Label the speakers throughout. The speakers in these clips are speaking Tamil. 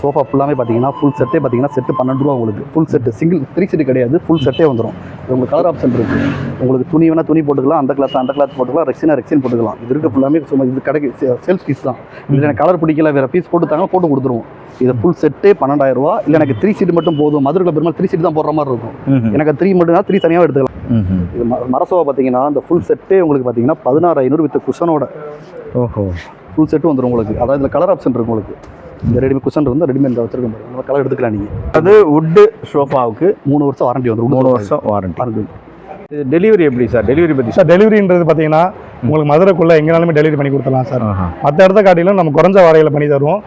Speaker 1: சோஃபா ஃபுல்லாமே பார்த்தீங்கன்னா ஃபுல் செட்டே பார்த்தீங்கன்னா செட்டு பன்னெண்டு ரூபா உங்களுக்கு. Full set single three set கிடையாது. ஃபுல் செட்டே வந்துடும் உங்களுக்கு கலர் ஆப்ஷன் இருக்குது உங்களுக்கு துணி வேணால் துணி போட்டுக்கலாம். அந்த கிளாஸ் அந்த கிளாஸ் போட்டுக்கலாம். ரெக்ஸினா ரெக்ஸின் போட்டுக்கலாம். இது இருக்க ஃபுல்லாமே சும்மா இது கடைக்கு சேல்ஸ் பீஸ் தான். இதில் எனக்கு கலர் பிடிக்கல வேறு பீஸ் போட்டு தாங்க போட்டு கொடுத்துருவோம். இது ஃபுல் செட்டே பன்னெண்டாயிரம் ரூபா. இல்லை எனக்கு த்ரீ சீட் மட்டும் போதும். மதுரையில் பெருமாள் த்ரீ சீட் தான் போடுற மாதிரி இருக்கும். எனக்கு த்ரீ மட்டும்னா த்ரீ தனியாக எடுத்துக்கலாம். இது மரசோவா பார்த்தீங்கன்னா இந்த ஃபுல் செட்டே உங்களுக்கு பார்த்தீங்கன்னா பதினாறு ஐநூறு வித் குஷனோட
Speaker 2: ஓஹோ.
Speaker 1: ஃபுல் செட்டும் வந்துடும் உங்களுக்கு. அதாவது இதில் கலர் ஆப்ஷன் இருக்கு உங்களுக்கு. இந்த ரெடிமேட் குஷன் வந்து ரெடிமேட் வச்சிருக்கோம். நம்ம கலர் எடுத்துக்கலாம் நீங்கள்
Speaker 2: அது வுட்டு சோஃபாவுக்கு
Speaker 1: மூணு வருஷம் வாரண்டி வந்துடும்
Speaker 2: மூணு வருஷம் வாரண்டி
Speaker 1: வாரண்டி
Speaker 2: டெலிவரி எப்படி சார் டெலிவரி பற்றி
Speaker 3: சார் டெலிவரின்றது பார்த்தீங்கன்னா உங்களுக்கு மதுரைக்குள்ளே எங்கேனாலுமே டெலிவரி பண்ணி கொடுத்துடலாம் சார். மற்ற இடத்த காட்டிலும் நம்ம குறைஞ்ச வாடகையில் பண்ணி தருவோம்.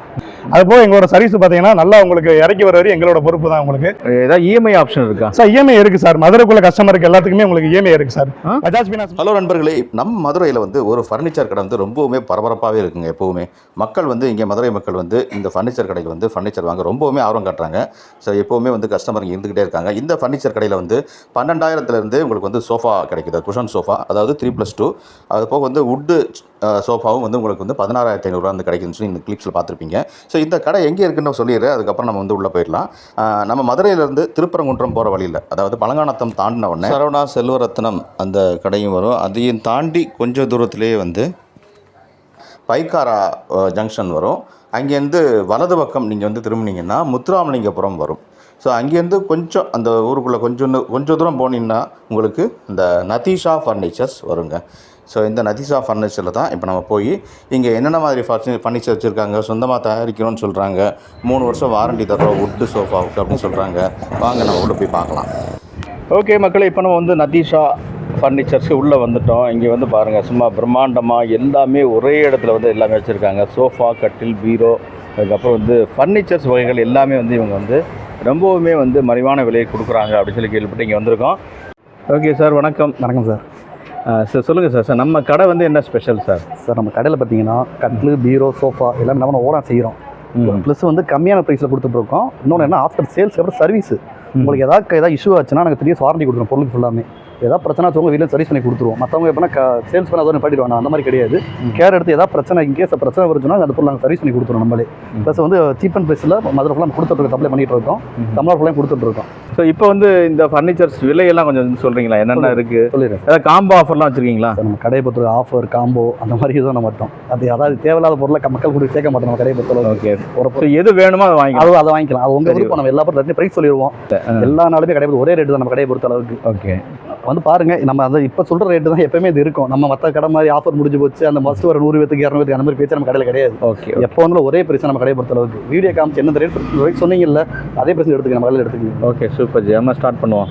Speaker 3: அது போக எங்களோட சர்வீஸ் பார்த்தீங்கன்னா நல்லா உங்களுக்கு இறக்கி வர வரையும் எங்களோட பொறுப்பு தான் உங்களுக்கு.
Speaker 2: ஏதாவது இஎம்ஐ ஆப்ஷன் இருக்கா?
Speaker 3: சார் இஎம்ஐ இருக்கு சார். மதுரைக்குள்ள கஸ்டமருக்கு எல்லாத்துக்குமே உங்களுக்கு இஎம்ஐ இருக்கு சார்? பஜாஜ் ஃபினான்ஸ்
Speaker 4: ஹலோ நண்பர்களே நம்ம மதுரையில் வந்து ஒரு ஃபர்னிச்சர் கடை வந்து ரொம்பவுமே பரபரப்பாகவே இருக்குங்க எப்போவுமே. மக்கள் வந்து இங்கே மதுரை மக்கள் வந்து இந்த ஃபர்னிச்சர் கடைக்கு வந்து ஃபர்னிச்சர் வாங்க ரொம்பவுமே ஆர்வம் காட்டுறாங்க. ஸோ எப்போவுமே வந்து கஸ்டமர் இங்கே இருந்துகிட்டே இருக்காங்க. இந்த ஃபர்னிச்சர் கடையில் வந்து பன்னெண்டாயிரத்துலேருந்து உங்களுக்கு வந்து சோஃபா கிடைக்குது. குஷன் சோஃபா அதாவது த்ரீ ப்ளஸ் டூ அது போக வந்து வுட்டு சோஃபாவும் வந்து உங்களுக்கு வந்து பதினாறாயிரத்தி ஐநூறுரூவா வந்து கிடைக்குதுன்னு சொல்லி இந்த கிளிப்ஸில் பார்த்துருப்பீங்க. ஸோ இந்த கடை எங்கே இருக்குன்னு சொல்லிடுறேன். அதுக்கப்புறம் நம்ம வந்து உள்ளே போயிடலாம். நம்ம மதுரையிலேருந்து திருப்பரங்குன்றம் போகிற வழியில் அதாவது பழங்கானத்தம் தாண்டின உடனே சரவணா செல்வரத்னம் அந்த கடையும் வரும். அதையும் தாண்டி கொஞ்சம் தூரத்திலேயே வந்து பைக்காரா ஜங்ஷன் வரும். அங்கேருந்து வலது பக்கம் நீங்கள் வந்து திரும்பினீங்கன்னா முத்துராமலிங்கபுரம் வரும். ஸோ அங்கேருந்து கொஞ்சம் அந்த ஊருக்குள்ளே கொஞ்சம் கொஞ்சம் தூரம் போனீங்கன்னா உங்களுக்கு இந்த நதீஷா ஃபர்னிச்சர்ஸ் வருங்க. ஸோ இந்த நதீஷா ஃபர்னிச்சரில் தான் இப்போ நம்ம போய் இங்கே என்னென்ன மாதிரி ஃபர்னி ஃபர்னிச்சர் வச்சுருக்காங்க? சொந்தமாக தயாரிக்கணும்னு சொல்கிறாங்க மூணு வருஷம் வாரண்டி தர்றோம் வுட்டு சோஃபாவுக்கு அப்படின்னு சொல்கிறாங்க வாங்க நம்ம உள்ள போய் பார்க்கலாம்.
Speaker 2: ஓகே மக்களே இப்போ நம்ம வந்து நதீஷா ஃபர்னிச்சர்ஸ்க்கு உள்ளே வந்துட்டோம். இங்கே வந்து பாருங்கள் சும்மா பிரம்மாண்டமாக எல்லாமே ஒரே இடத்துல வந்து எல்லாமே வச்சுருக்காங்க. சோஃபா கட்டில் பீரோ அதுக்கப்புறம் வந்து ஃபர்னிச்சர்ஸ் வகைகள் எல்லாமே வந்து இவங்க வந்து ரொம்பவுமே வந்து மலிவான விலையை கொடுக்குறாங்க அப்படின்னு சொல்லி கேள்விப்பட்டு இங்கே வந்திருக்கோம். ஓகே சார் வணக்கம்.
Speaker 1: வணக்கம் சார்
Speaker 2: சார் சொல்லுங்கள் சார் சார் நம்ம கடை வந்து என்ன ஸ்பெஷல் சார்
Speaker 1: சார் நம்ம கடையில் பார்த்தீங்கன்னா கட்லு பீரோ சோஃபா எல்லாமே நம்ம ஓரம் செய்கிறோம். ப்ளஸ் வந்து கம்மியான ப்ரைஸில் கொடுத்துட்ருக்கோம் இன்னொன்று என்ன ஆஃப்டர் சேல்ஸ் அப்புறம் சர்வீஸ் உங்களுக்கு ஏதாவது ஏதாவது இஷ்யூ ஆச்சுன்னா நாங்கள் த்ரீ வாரண்டி கொடுக்குறோம் பொருளுக்கு ஃபுல்லாமே ஏதாவது பிரச்சனை ஆச்சு உங்க வீட்டில் சர்வீஸ் பண்ணி கொடுத்துருவோம். மற்றவங்க எப்படின்னா சேல்ஸ் பண்ண அதோட பண்ணிடுவாங்க அந்த மாதிரி கிடையாது. கேர் எடுத்து ஏதாவது பிரச்சனை இன்கேஸ் பிரச்சனை வருச்சுன்னா அந்த பொருள் நாங்கள் சர்வீஸ் பண்ணி கொடுத்துருவோம் நம்மளே. ப்ளஸ் வந்து சீப் அண்ட் ப்ரைஸில் மதுரை ஃபுல்லாக கொடுத்துட்ருக்கோம் சப்ளை பண்ணிட்டு இருக்கோம். தமிழ்நாடு ஃபுல்லாக கொடுத்துட்ருக்கோம்
Speaker 2: ஸோ இப்போ வந்து இந்த ஃபர்னிச்சர்ஸ் விலையெல்லாம் கொஞ்சம் சொல்கிறீங்களா என்னென்ன இருக்குது
Speaker 1: சொல்லிடுறேன்.
Speaker 2: ஏதாவது காம்போ ஆஃபர்லாம் வச்சுருக்கீங்களா?
Speaker 1: சார் நம்ம கடையை பொறுத்த ஆஃபர் காம்போ அந்த மாதிரி தான் நம்ம மட்டும். அது அதாவது தேவையில்லாத பொருளை மக்கள் கூட சேர்க்க மாட்டோம் நம்ம கடையை பொறுத்தளவு
Speaker 2: ஓகே
Speaker 1: ஒரு
Speaker 2: எது வேணுமோ அதை வாங்கிக்கலாம்.
Speaker 1: அது அதை வாங்கிக்கலாம். அது உங்க
Speaker 2: சரி.
Speaker 1: விருப்பம். நம்ம எல்லா பொருளும் ப்ரைஸ் சொல்லிடுவோம். எல்லா நாளுமே கடை ஒரே ரேட்டு தான் நம்ம கடையை பொறுத்த அளவுக்கு.
Speaker 2: ஓகே
Speaker 1: வந்து பாருங்க நம்ம அந்த இப்போ சொல்ற ரேட்டு தான் எப்பயுமே இது இருக்கும். நம்ம மற்ற கடை மாதிரி ஆஃபர் முடிஞ்சு போச்சு அந்த ஃபஸ்ட் ஒரு நூறு பேத்துக்கு இரநூறு பேத்துக்கு அந்த மாதிரி பேச்சு நம்ம கடையில் கிடையாது.
Speaker 2: ஓகே
Speaker 1: எப்போ வந்து ஒரே பிரைஸ் நம்ம கடையை பொறுத்த அளவுக்கு. வீடியோ காமிச்சு என்ன ரேட் ரேட் சொன்னீங்கல்ல அதே பிரைஸ் எடுத்துக்க நம்ம கடையில் எடுத்துக்கணும்
Speaker 2: ஓகே சூப்பர் ஜி நம்ம ஸ்டார்ட் பண்ணுவோம்.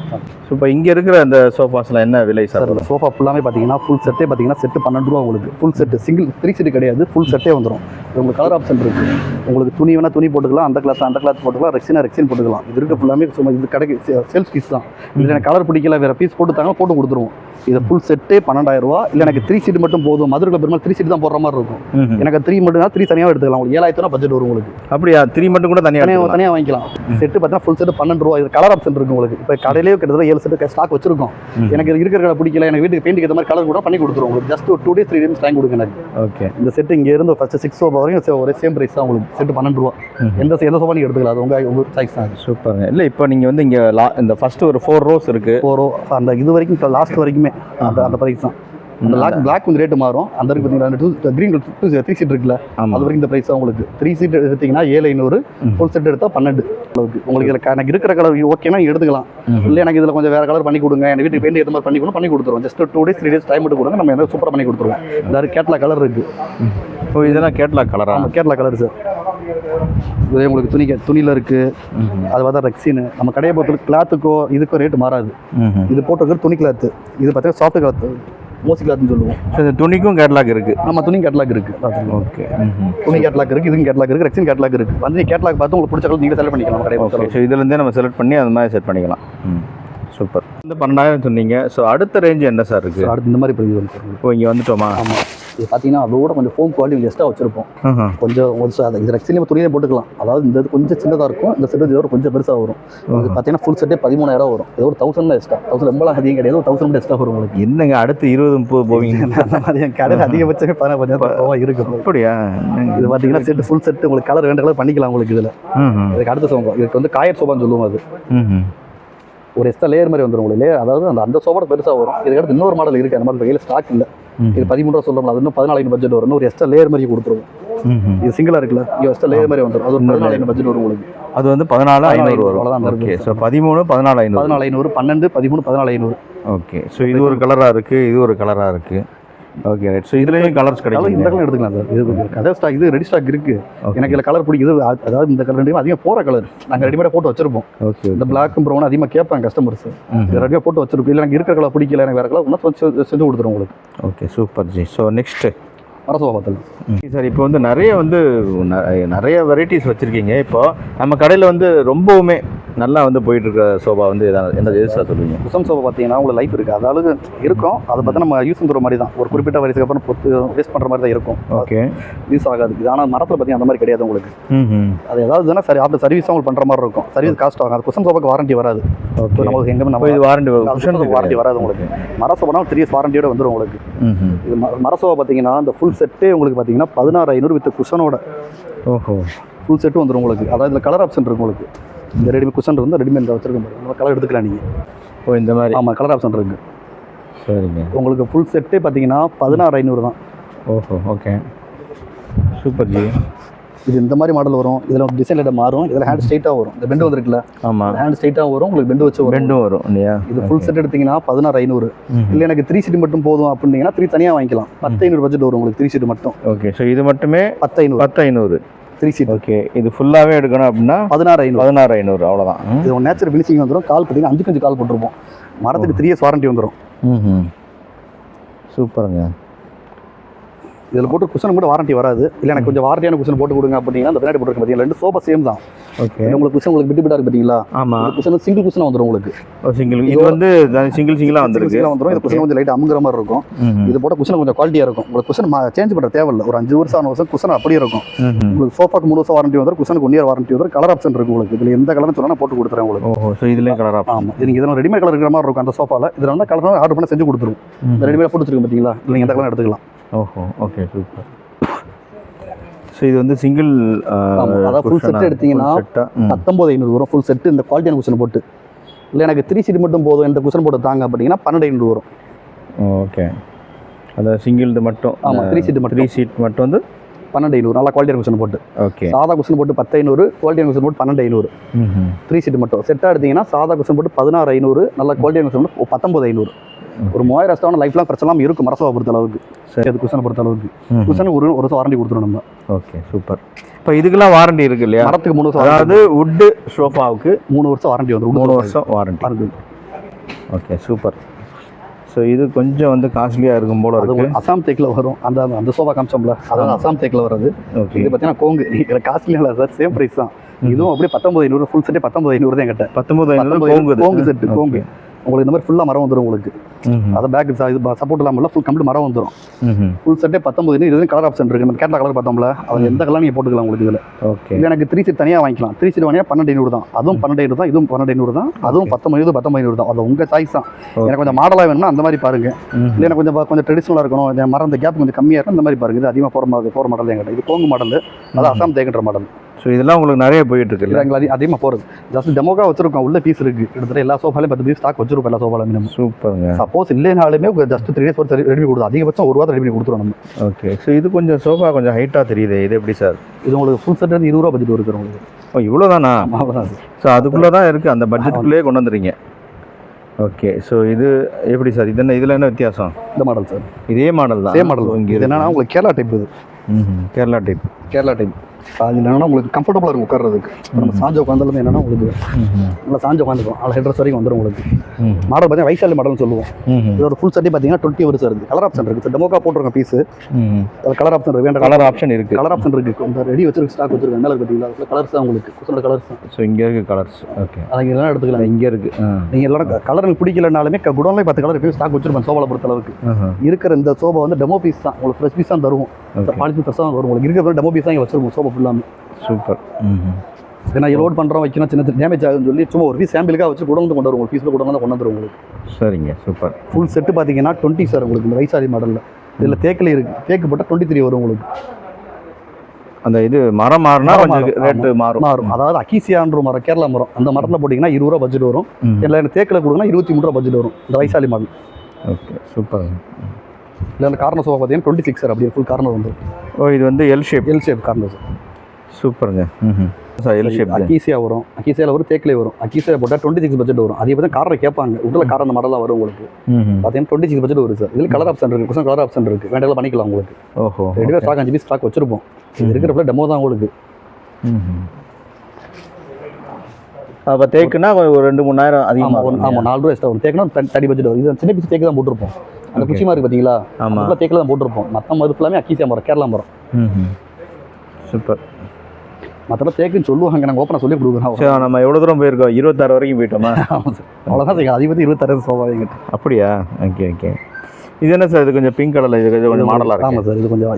Speaker 2: சூப்பர் இங்கே இருக்கிற அந்த சோஃபாஸ்லாம் என்ன விலை சார்
Speaker 1: சோஃபா ஃபுல்லாமே பார்த்தீங்கன்னா ஃபுல் செட்டே பார்த்தீங்கன்னா செட்டு பன்னெண்டு ரூபா உங்களுக்கு. Full set single three set கிடையாது. ஃபுல் செட்டே வந்துடும் உங்களுக்கு கலர் ஆப்ஷன் இருக்கு. உங்களுக்கு துணி வேணால் துணி போட்டுக்கலாம் அந்த கிளாஸ் அந்த கிளாஸ் போட்டுக்கலாம் ரெக்ஸினா ரெக்ஸின் போட்டுக்கலாம். இது இருக்க ஃபுல்லாமே சும்மா இது கடைக்கு சேல்ஸ் பீஸ் தான். இதில் எனக்கு கலர் பிடிக்கல வேறு பீஸ் போட்டு தாங்க போட்டு கொடுத்துருவோம். இது ஃபுல் செட்டே பன்னெண்டாயிரம் ரூபா. இல்லை எனக்கு த்ரீ சீட் மட்டும் போதும். மதுரையில் பெருமாள் த்ரீ சீட் தான் போடுற மாதிரி இருக்கும். எனக்கு த்ரீ மட்டும்னா த்ரீ தனியாக எடுத்துக்கலாம். உங்களுக்கு ஏழாயிரத்து ரூபா பட்ஜெட் வரும் உங்களுக்கு.
Speaker 2: அப்படியா? த்ரீ மட்டும் கூட தனியாக
Speaker 1: தனியாக வாங்கிக்கலாம். செட்டு பார்த்தீங்கன்னா ஃபுல் செட்டு பன்னெண்டு ரூபா. இது கலர் ஆப்ஷன் இருக்கு உங்களுக்கு. இப்போ கடையிலேயே கிட்டத்தட்ட ஏழு செட்டு ஸ்டாக் வச்சிருக்கோம். எனக்கு இருக்கிற கடை பிடிக்கல. எனக்கு வீட்டுக்கு பெயிண்ட் ஏற்ற மாதிரி கலர் கூட பண்ணி கொடுத்துருவோம் உங்களுக்கு. ஜஸ்ட் ஒரு two days three days time கொடுங்க எனக்கு.
Speaker 2: ஓகே
Speaker 1: இந்த செட்டு இங்கே இருந்து ஃபர்ஸ்ட் சிக்ஸ் ஓவர் வரைக்கும் ஒரே சேம் ப்ரைஸ் தான் உங்களுக்கு. செட்டு பன்னெண்டு ரூபா. எந்த எந்த சோஃபா நீங்கள் எடுத்துக்கலாம். அது உங்கள் உங்கள் சாய்ஸ் தான்
Speaker 2: சூப்பருங்க. இல்லை இப்போ நீங்கள் வந்து இங்கே லா இந்த ஃபர்ஸ்ட் ஒரு ஃபோர் ரோஸ் இருக்குது
Speaker 1: ஃபோரோ அந்த இது வரைக்கும் இப்போ லாஸ்ட் வரைக்குமே அந்த அந்த ப்ரைஸ் தான். பிளாக் பிளாக் வந்து ரேட்டு மாறும். அந்த இருக்கு பார்த்தீங்கன்னா two green two three seat இருக்குல்ல அது வரைக்கும் இந்த ப்ரைஸ் தான் உங்களுக்கு. த்ரீ சீட் எடுத்தீங்கன்னா ஏழு ஐநூறு. ஃபுல் செட் எடுத்தால் பன்னெண்டு அளவுக்கு. உங்களுக்கு இதில் எனக்கு இருக்கிற கலர் ஓகேனா எடுத்துக்கலாம். இல்லை எனக்கு இதில் கொஞ்சம் வேறு கலர் பண்ணி கொடுங்க. என் வீட்டுக்கு பெயிண்ட் ஏற்ற மாதிரி பண்ணி கொடுங்க பண்ணி கொடுத்துருவோம். Just two days three days time மட்டும் கொடுங்க நம்ம என்ன சூப்பராக பண்ணி கொடுத்துருவோம். இந்த கேட்லா கலர் இருக்கு.
Speaker 2: ஓ இதெல்லாம் கேட்லாக் கலரா
Speaker 1: கேட்லா கலர் சார் இதே உங்களுக்கு துணி துணியில் இருக்கு. அது பார்த்தா ரெக்ஸின்னு நம்ம கடையை பொறுத்தவரைக்கும் கிளாத்துக்கோ இதுக்கோ ரேட் மாறாது. இது போட்டிருக்கிறது துணி கிளாத்து இது பார்த்தீங்கன்னா சாஃப்ட் கிளாத்து மோசி கிளாத்னு சொல்லுவோம்.
Speaker 2: இந்த துணிக்கும் கேட்லாக் இருக்குது
Speaker 1: நம்ம துணி கேட்லாக் இருக்கு. பார்த்துக்கோங்க.
Speaker 2: ஓகே
Speaker 1: துணி கேட்லாக் இருக்கு இதுக்கும் கேட்லாக் இருக்கு ரெக்ஸின் கேட்லாக் இருக்கு. வந்து கேட்லாக் பார்த்து உங்களுக்கு பிடிச்ச கலர் நீங்கள் செலக்ட் பண்ணிக்கலாம் நம்ம கடையை
Speaker 2: ஓகே
Speaker 1: பொறுத்தவரைக்கும்.
Speaker 2: ஸோ இதுலேருந்தே நம்ம செலக்ட் பண்ணி அது மாதிரி செட் பண்ணிக்கலாம். சூப்பர் இந்த பன்னெண்டாயிரம் சொன்னீங்க. ஸோ அடுத்த ரேஞ்ச் என்ன சார் இருக்குது
Speaker 1: அடுத்து இந்த மாதிரி
Speaker 2: இப்போ இங்கே வந்துட்டோமா?
Speaker 1: ஆமாம் இது பார்த்தீங்கன்னா அதோட கொஞ்சம் ஃபோம் குவாலிட்டி கொஞ்சம் எக்ஸ்ட்ரா வச்சிருப்போம். கொஞ்சம் அது இது ரெக்ஸிலே துணியிலே போட்டுக்கலாம். அதாவது இந்த இது கொஞ்சம் சின்னதாக இருக்கும் இந்த செட்டு இதோட கொஞ்சம் பெருசாக வரும். இது பார்த்தீங்கன்னா ஃபுல் செட்டே பதிமூணாயிரம் வரும். ஏதோ ஒரு தௌசண்ட் எக்ஸ்ட்ரா தௌசண்ட் ரொம்பலாம் அதிகம் கிடையாது ஒரு தௌசண்ட் எக்ஸ்ட்ரா வரும் உங்களுக்கு.
Speaker 2: என்னங்க அடுத்து இருபது முப்பது போவீங்க?
Speaker 1: அந்த மாதிரி என் கடையில் அதிகபட்சமே பதினாறு பதினஞ்சு இருக்கு. bro.
Speaker 2: அப்படியா
Speaker 1: இது பார்த்தீங்கன்னா செட்டு ஃபுல் செட்டு உங்களுக்கு கலர் ரெண்டு கலர் பண்ணிக்கலாம் உங்களுக்கு இதில். இதுக்கு அடுத்த சோஃபா இதுக்கு வந்து காயர் சோஃபான்னு சொல்லுவோம் அது. ஒரு எக்ஸ்ட்ரா லேயர் மாதிரி வந்துடும் உங்களுக்கு. அதாவது அந்த அந்த சோஃபா பெருசாக வரும். இதுக்கு அடுத்து இன்னொரு மாடல் இருக்குது அந்த மாதிரி கையில் ஸ்டாக் இல்லை. இது பதிமூணு சொல்கிறோம் அது இன்னும் பதினாலு பட்ஜெட் வரும். ஒரு எக்ஸ்ட்ரா லேயர் மாதிரி கொடுத்துருவோம். இது சிங்கிளாக இருக்குல்ல. இது எக்ஸ்ட்ரா லேயர் மாதிரி வந்துடும் அது ஒரு பதினாலு பட்ஜெட் வரும் உங்களுக்கு.
Speaker 2: அது வந்து பதினாலு ஐநூறு வரும்.
Speaker 1: இருக்கு.
Speaker 2: ஓகே. ஸோ பதிமூணு பதினாலு ஐநூறு.
Speaker 1: பதினாலு ஐநூறு பன்னெண்டு பதிமூணு பதினாலு ஐநூறு.
Speaker 2: ஓகே. ஸோ இது ஒரு கலராக இருக்குது இது ஒரு கலராக இருக்குது ஓகே ரைட் ஸோ இதுலேயும் கலர்ஸ்
Speaker 1: கலர் இந்த
Speaker 2: கிடைக்கும்
Speaker 1: கலர் எடுத்துக்கலாம் சார். இது கலர் ஸ்டாக் இது ரெடி ஸ்டாக் இருக்கு.
Speaker 2: Okay.
Speaker 1: எனக்கு இதில் கலர் பிடிக்குது. அதாவது இந்த கலர் ரெண்டுமே அதிகம் போகிற கலர் நாங்கள் ரெடிமேடாக போட்டு வச்சிருப்போம்.
Speaker 2: ஓகே
Speaker 1: இந்த பிளாக்கும் ப்ரௌன் அதிகமாக கேட்பாங்க கஸ்டமர்ஸ் இது ரெடியாக போட்டு வச்சிருக்கோம் இல்லை எனக்கு இருக்கிற கலர் பிடிக்கல எனக்கு வேற கலர் கொஞ்சம் செஞ்சு கொடுத்துருவோம் உங்களுக்கு.
Speaker 2: Okay super ji so next
Speaker 1: மரசோபா பார்த்துலாம்
Speaker 2: சார் இப்போ வந்து நிறைய வந்து நிறைய வெரைட்டிஸ் வச்சுருக்கீங்க. இப்போ நம்ம கடையில் வந்து ரொம்பவுமே நல்லா வந்து போயிட்டு இருக்க சோபா வந்து எது சார் சொல்லுவீங்க?
Speaker 1: குசம் சோபா பார்த்தீங்கன்னா உங்களுக்கு லைஃப் இருக்குது அதாவது இருக்கும். அதை பார்த்தா நம்ம யூஸ் பண்ணுற மாதிரி தான். ஒரு குறிப்பிட்ட வயசுக்கு அப்புறம் பொத்து வேஸ்ட் பண்ணுற மாதிரி தான் இருக்கும்.
Speaker 2: ஓகே.
Speaker 1: யூஸ் ஆகாது. ஆனால் மரத்தில் பார்த்தீங்கன்னா அந்த மாதிரி கிடையாது உங்களுக்கு.
Speaker 2: ம்
Speaker 1: அது ஏதாவதுன்னா சரி ஆஃப்டர் சர்வீஸ் உங்களுக்கு பண்ணுற மாதிரி இருக்கும். சர்வீஸ் காஸ்ட் ஆகும். அது குசம் சோபாக்கு வாரண்டி வராது.
Speaker 2: ஓகே.
Speaker 1: நமக்கு எங்கே நம்ம
Speaker 2: இது வாரண்டி
Speaker 1: குஷனுக்கு வாரண்டி வராது உங்களுக்கு. மர சோபானா த்ரீ இயர்ஸ் வாரண்டியோட வந்துடும் உங்களுக்கு.
Speaker 2: ம்
Speaker 1: இது ம- மர சோபா பார்த்தீங்கன்னா இந்த ஃபுல் செட்டே உங்களுக்கு பார்த்தீங்கன்னா பதினாறு ஐநூறு வித் குஷனோட
Speaker 2: ஓஹோ.
Speaker 1: ஃபுல் செட்டு வந்துடும் உங்களுக்கு. அதாவது இதில் கலர் ஆப்ஷன் இருக்கு உங்களுக்கு. இந்த ரெடிமேட் குஷன் வந்து ரெடிமேட் வச்சிருக்கோம் நம்ம கலர் எடுத்துக்கலாம் நீங்கள்
Speaker 2: ஓ இந்த மாதிரி.
Speaker 1: ஆமாம் கலர் ஆப்ஷன் இருக்கு.
Speaker 2: சரிங்க.
Speaker 1: உங்களுக்கு ஃபுல் செட்டே பார்த்தீங்கன்னா பதினாறு ஐநூறு தான்.
Speaker 2: ஓஹோ ஓகே சூப்பர் ஜி
Speaker 1: இது இந்த மாதிரி மாடல் வரும். இதில் டிசைன் லைட்டாக மாறும். இதில் ஹேண்ட் ஸ்ட்ரைட்டாக வரும். இந்த பெண்டு வந்துருக்குல்ல?
Speaker 2: ஆமாம்
Speaker 1: ஹேண்ட் ஸ்ட்ரைட்டாக வரும். உங்களுக்கு பெண்டு வச்சு வரும்.
Speaker 2: ரெண்டும் வரும் இல்லையா?
Speaker 1: இது ஃபுல் செட் எடுத்தீங்கன்னா பதினாறு ஐநூறு. இல்லை எனக்கு த்ரீ சீட் மட்டும் போதும் அப்படின்னீங்கன்னா த்ரீ தனியாக வாங்கிக்கலாம். பத்து ஐநூறு பட்ஜெட் வரும் உங்களுக்கு த்ரீ சீட் மட்டும்.
Speaker 2: ஓகே ஸோ இது மட்டுமே
Speaker 1: பத்து ஐநூறு.
Speaker 2: பத்து ஐநூறு.
Speaker 1: த்ரீ சீட்
Speaker 2: ஓகே இது ஃபுல்லாகவே எடுக்கணும் அப்படின்னா
Speaker 1: பதினாறு ஐநூறு.
Speaker 2: பதினாறு ஐநூறு அவ்வளோதான்
Speaker 1: இது ஒரு நேச்சுரல் ஃபினிஷிங் வந்துடும் கால் பார்த்தீங்கன்னா அஞ்சு அஞ்சு கால் போட்டிருப்போம். மரத்துக்கு த்ரீ இயர்ஸ் வாரண்டி வந்துடும்
Speaker 2: ம் சூப்பருங்க.
Speaker 1: இதில் போட்டு குஷன் கூட வாரண்டி வராது. இல்லை எனக்கு கொஞ்சம் வாரண்டியான குஷன் போட்டு கொடுங்க அப்படின்னா அந்த பின்னாடி போட்டுருக்கு பார்த்தீங்களா ரெண்டு சோஃபா சேம் தான்.
Speaker 2: ஓகே
Speaker 1: உங்களுக்கு குஷன் உங்களுக்கு பிட்டு பிட்டா இருக்கு பார்த்தீங்களா
Speaker 2: ஆமாம்
Speaker 1: குஷன் சிங்கிள் குஷன் வந்துடும் உங்களுக்கு.
Speaker 2: சிங்கிள் இது வந்து சிங்கிள் சிங்கிளாக வந்திருக்கு.
Speaker 1: சிங்கிள் வந்துடும் இது குஷன் கொஞ்சம் லைட் அமுங்குற மாதிரி இருக்கும். இது போட்ட குஷன் கொஞ்சம் குவாலிட்டியாக இருக்கும். உங்களுக்கு குஷன் சேஞ்ச் பண்ணுற தேவையில்லை. ஒரு அஞ்சு வருஷம் ஆறு வருஷம் குஷன் அப்படியே இருக்கும். உங்களுக்கு சோஃபாக்கு மூணு வருஷம் வாரண்டி வந்துடும் குஷனுக்கு ஒன் இயர் வாரண்டி வந்துடும் கலர் ஆப்ஷன் இருக்கு உங்களுக்கு. இதில் எந்த கலர்னு சொன்னா நான் போட்டு கொடுத்துறேன் உங்களுக்கு.
Speaker 2: ஓஹோ ஸோ இதுலேயும் கலர் ஆஃப்
Speaker 1: ஆமாம் நீங்கள் இதில் ரெடிமேட் கலர் இருக்கிற மாதிரி இருக்கும் அந்த சோஃபாவில் இதில் வந்து கலர் ஆர்டர் பண்ண செஞ்சு கொடுத்துரும். இந்த ரெடிமேட் போட்டு வச்சிருக்கோம் பார்த்தீங்களா இல்லை எந்த கலர் எடுத்துக்கலாம்.
Speaker 2: ஓஹோ ஓகே சூப்பர் ஸோ இது வந்து சிங்கிள்
Speaker 1: ஆமா, அதாவது full set எடுத்தீங்கன்னா பத்தொம்பது ஐநூறு வரும். ஃபுல் செட்டு இந்த குவாலிட்டியான குஷன் போட்டு. இல்லை எனக்கு த்ரீ சீட் மட்டும் போதும். இந்த குஷன் போட்டு தாங்க அப்படின்னா பன்னெண்டு ஐநூறு வரும்.
Speaker 2: ஓகே அந்த சிங்கிள் இது மட்டும்
Speaker 1: ஆமாம் த்ரீ சீட் மட்டும்.
Speaker 2: த்ரீ சீட் மட்டும் வந்து?
Speaker 1: பன்னெண்டு ஐநூறு. நல்லா குவாலிட்டியான குஷன் போட்டு.
Speaker 2: ஓகே
Speaker 1: சாதா குஷன் போட்டு பத்து ஐநூறு. குவாலிட்டியான குஷன் போட்டு பன்னெண்டு ஐநூறு. த்ரீ சீட் மட்டும். செட்டாக எடுத்தீங்கன்னா சாதா குஷன் போட்டு பதினாறு ஐநூறு. நல்ல குவாலிட்டியான குஷன் போட்டு பத்தொம்பது ஐநூறு. ஒரு மூவாயிரம் ரெஸ்டாரண்ட் லைஃப்லாம் பிரச்சனை இருக்கும் மரசோவா பொறுத்த அளவுக்கு.
Speaker 2: சரி.
Speaker 1: அது குஷனை பொறுத்த அளவுக்கு. குஷனுக்கு ஒரு ஒரு வருஷம் வாரண்டி கொடுத்துரும் நம்ம.
Speaker 2: ஓகே சூப்பர் இப்போ இதுக்கெல்லாம் வாரண்டி இருக்கு இல்லையா?
Speaker 1: மரத்துக்கு மூணு வருஷம்
Speaker 2: அதாவது வுட்டு சோஃபாவுக்கு
Speaker 1: மூணு வருஷம் வாரண்டி வந்துடும்
Speaker 2: மூணு வருஷம் warranty
Speaker 1: warranty
Speaker 2: okay super so இது கொஞ்சம் வந்து காஸ்ட்லியாக இருக்கும் போல இருக்கு.
Speaker 1: அசாம் தேக்கில் வரும். அந்த அந்த சோஃபா காமிச்சோம்ல அதாவது அசாம் தேக்கில் வர்றது
Speaker 2: ஓகே
Speaker 1: இது பார்த்தீங்கன்னா கோங்கு. இதில் காஸ்ட்லி இல்லை சார் சேம் ப்ரைஸ் தான். இதுவும் அப்படியே பத்தொம்பது ஐநூறு ஃபுல் செட்டே பத்தொம்பது ஐநூறு தான் என்கிட்ட.
Speaker 2: பத்தொம்பது ஐநூறு
Speaker 1: கோங்கு செட்டு கோங்கு. உங்களுக்கு இந்த மாதிரி ஃபுல்லாக மரம் வந்துடும் உங்களுக்கு. அதை பேக் இது சப்போர்ட் இல்லாமல் ஃபுல் கம்ப்ளீட் மரம் வந்துடும். ஃபுல் செட்டே பத்தொம்பது இதுலேயும் கலர் ஆப்ஷன் இருக்குது நம்ம கேட்டா கலர் பார்த்தோம்ல அது எந்த கலர் நீங்கள் போட்டுக்கலாம் உங்களுக்கு இதில்?
Speaker 2: ஓகே.
Speaker 1: எனக்கு த்ரீ சீட் தனியாக வாங்கிக்கலாம். த்ரீ சீட் வாங்கினா பன்னெண்டு ஐநூறு தான். அதுவும் பன்னெண்டு ஐநூறு தான் இதுவும் பன்னெண்டு ஐநூறு தான். அதுவும் பத்தொம்பது பத்தொம்பது ஐநூறு தான். அது உங்கள் சாய்ஸ் தான். எனக்கு கொஞ்சம் மாடலாக வேணும்னா அந்த மாதிரி பாருங்க.
Speaker 2: இல்லை
Speaker 1: கொஞ்சம் கொஞ்சம் ட்ரெடிஷனலாக இருக்கணும். இந்த மரம் இந்த கேப் கொஞ்சம் கம்மியாக இருக்கும் இந்த மாதிரி பாருங்க. இது அதிகமாக போகிற மாதிரி போகிற மாடல் என்கிட்ட. இது கோங்கு மாடல் அது அசாம் தேக்கின்ற மாடல்
Speaker 2: ஸோ இதெல்லாம் உங்களுக்கு நிறைய போயிட்டு
Speaker 1: இல்லை?
Speaker 2: இருக்குல்ல
Speaker 1: எங்களுக்கு அதிகமாக போகிறது ஜஸ்ட் டெமோக்காக வச்சிருக்கோம். உள்ள பீஸ் இருக்குது கிட்டத்தட்ட எல்லா சோஃபாலையும் பத்து பீஸ் ஸ்டாக் வச்சிருப்போம் எல்லா சோஃபாலையும் நம்ம
Speaker 2: சூப்பருங்க.
Speaker 1: சப்போஸ் இல்லைனாலுமே ஜஸ்ட் த்ரீ டேஸ் ஒரு ரெடி பண்ணி கொடுத்து அதிகபட்சம் ஒரு வாரம் ரெடி பண்ணி கொடுத்துருவோம் நம்ம.
Speaker 2: ஓகே ஸோ இது கொஞ்சம் சோஃபா கொஞ்சம் ஹைட்டாக தெரியுது. இது எப்படி சார்?
Speaker 1: இது உங்களுக்கு ஃபுல் செட் இருபது ரூபா பட்ஜெட் வருது உங்களுக்கு.
Speaker 2: ஓ இவ்வளோ தானா
Speaker 1: அவ்வளோதான்
Speaker 2: ஸோ அதுக்குள்ளே தான் இருக்குது அந்த பட்ஜெட்டுக்குள்ளேயே கொண்டு வந்துடுறீங்க ஓகே ஸோ இது எப்படி சார்? இது என்ன இதில் என்ன வித்தியாசம்?
Speaker 1: இந்த மாடல் சார்.
Speaker 2: இதே மாடல் தான்.
Speaker 1: சேம் மாடல்
Speaker 2: இங்கே
Speaker 1: இது என்னன்னா உங்களுக்கு கேரளா டைப் இது.
Speaker 2: கேரளா டைப்
Speaker 1: கேரளா டைப் அது என்னன்னா உங்களுக்கு கம்ஃபர்டபுளாக இருக்கும் உட்கார்றதுக்கு. நம்ம சாஞ்ச உட்காந்தாலுமே என்னன்னா உங்களுக்கு நல்லா சாஞ்ச உட்காந்துக்கும் அதில் ஹெட்ரஸ் வரைக்கும் வந்துடும் உங்களுக்கு. மாடல் பார்த்தீங்கன்னா வைசாலி மாடல்னு சொல்லுவோம். இதோட ஃபுல் சட்டி பார்த்தீங்கன்னா டுவெண்ட்டி வருஷம் இருக்குது கலர் ஆப்ஷன் இருக்குது டெமோக்கா போட்டிருக்கோம் பீஸ் அதில் கலர் ஆப்ஷன் இருக்கு. வேண்டாம்.
Speaker 2: கலர் ஆப்ஷன் இருக்குது
Speaker 1: கலர் ஆப்ஷன் இருக்குது இந்த ரெடி வச்சிருக்கு ஸ்டாக் வச்சிருக்கேன் மேலே பார்த்தீங்களா? கலர்ஸ் தான் உங்களுக்கு. குசோட கலர்ஸ்
Speaker 2: ஸோ இங்கே இருக்குது கலர்ஸ் ஓகே
Speaker 1: அதை எல்லாம் எடுத்துக்கலாம்.
Speaker 2: இங்கே இருக்குது
Speaker 1: நீங்கள் எல்லாம் கலர் பிடிக்கலனாலுமே குடோன்லேயே பத்து கலர் எப்பயும் ஸ்டாக் வச்சிருப்பேன் சோபாவில் பொறுத்த அளவுக்கு இருக்கிற இந்த சோபா வந்து டெமோ பீஸ் தான். உங்களுக்கு ஃப்ரெஷ் பீஸ் தான் தருவோம். பாலிசி ஃப்ரெஷ்ஷாக தான் வரும். உங்களுக்கு இருக்கிற டெமோ பீஸ் தான் இங்கே வச்சிருப்போம் சோபா ஃபுல்லாமே
Speaker 2: சூப்பர்
Speaker 1: ஏன்னா லோட் பண்ணுறோம் வைக்கணும் சின்ன சின்ன டேமேஜ் ஆகுதுன்னு சொல்லி சும்மா ஒரு பீஸ் சாம்பிளுக்காக வச்சு குடம் வந்து கொண்டு வரும் உங்களுக்கு பீஸில் குடம் தான் கொண்டு வந்துரும் உங்களுக்கு.
Speaker 2: சரிங்க சூப்பர்
Speaker 1: ஃபுல் செட்டு பார்த்தீங்கன்னா டுவெண்ட்டி சார் உங்களுக்கு இந்த வைசாரி மாடலில் இதில் தேக்கில் இருக்குது தேக்கு போட்டால் டுவெண்ட்டி த்ரீ வரும் உங்களுக்கு.
Speaker 2: அந்த இது மரம் மாறினா கொஞ்சம் ரேட்டு மாறும்.
Speaker 1: மாறும். அதாவது அக்கீசியான்ற மரம் கேரளா மரம் அந்த மரத்தில் போட்டிங்கன்னா இருபது ரூபா பட்ஜெட் வரும். இல்லை தேக்கில் கொடுங்கன்னா இருபத்தி மூணு ரூபா பட்ஜெட் வரும். இந்த வைசாலி மாடல்
Speaker 2: ஓகே சூப்பர்
Speaker 1: இல்லை அந்த கார்னர் சோஃபா பார்த்தீங்கன்னா டுவெண்ட்டி சிக்ஸ் சார் அப்படியே ஃபுல் கார்னர் வந்து.
Speaker 2: ஓ இது வந்து L shape
Speaker 1: L shape corner sir
Speaker 2: சூப்பருங்க. ம் சார் எல் ஷேப்
Speaker 1: அக்கீசியா வரும். அக்கீசியாவில் வரும் தேக்கிலே வரும். அக்கீசியா போட்டால் டுவெண்ட்டி சிக்ஸ் பட்ஜெட் வரும். அதே பார்த்தா காரை கேட்பாங்க. உள்ள கார் அந்த மாடலாக வரும் உங்களுக்கு. பார்த்தீங்கன்னா டுவெண்ட்டி சிக்ஸ் பட்ஜெட் வரும் சார் இதில் கலர் ஆப்ஷன் இருக்குது குசம் கலர் ஆப்ஷன் இருக்குது வேண்டாம் பண்ணிக்கலாம் உங்களுக்கு.
Speaker 2: ஓஹோ
Speaker 1: ரெடியாக ஸ்டாக் அஞ்சு பீஸ் ஸ்டாக் வச்சிருப்போம். இது இருக்கிற டெமோ தான் உங்களுக்கு.
Speaker 2: அப்போ தேக்குன்னா ஒரு ரெண்டு மூணாயிரம் அதிகமாக
Speaker 1: ஆமாம் நாலு ரூபா எக்ஸ்ட்ரா வரும். தேக்கினா தனி தனி பட்ஜெட் வரும். இது சின்ன பீஸ் தேக்கு தான் போட்டிருப்போம். அந்த. குச்சி மாதிரி பார்த்தீங்களா?
Speaker 2: ஆமாம்
Speaker 1: தேக்கில் தான் போட்டிருப்போம். மற்ற மருந்து ஃபுல்லாமே அக்கீசியா மரம் கேரளா மரம்.
Speaker 2: சூப்பர்.
Speaker 1: மற்றபடி தேக்குன்னு சொல்லுவாங்க. நாங்கள் ஓப்பனாக சொல்லி கொடுக்குறோம்.
Speaker 2: நம்ம எவ்வளோ தூரம் போயிருக்கோம்? இருபத்தாறு வரைக்கும் போயிட்டோமா?
Speaker 1: அவ்வளோதான் சார். அதிபதி இருபத்தாறு சோபா எங்கிட்ட
Speaker 2: அப்படியா? ஓகே ஓகே இது என்ன சார்? இது கொஞ்சம் பிங்க் கலரில் இது கொஞ்சம் கொஞ்சம் மாடலாக இருக்கு.
Speaker 1: ஆமாம் சார். இது கொஞ்சம்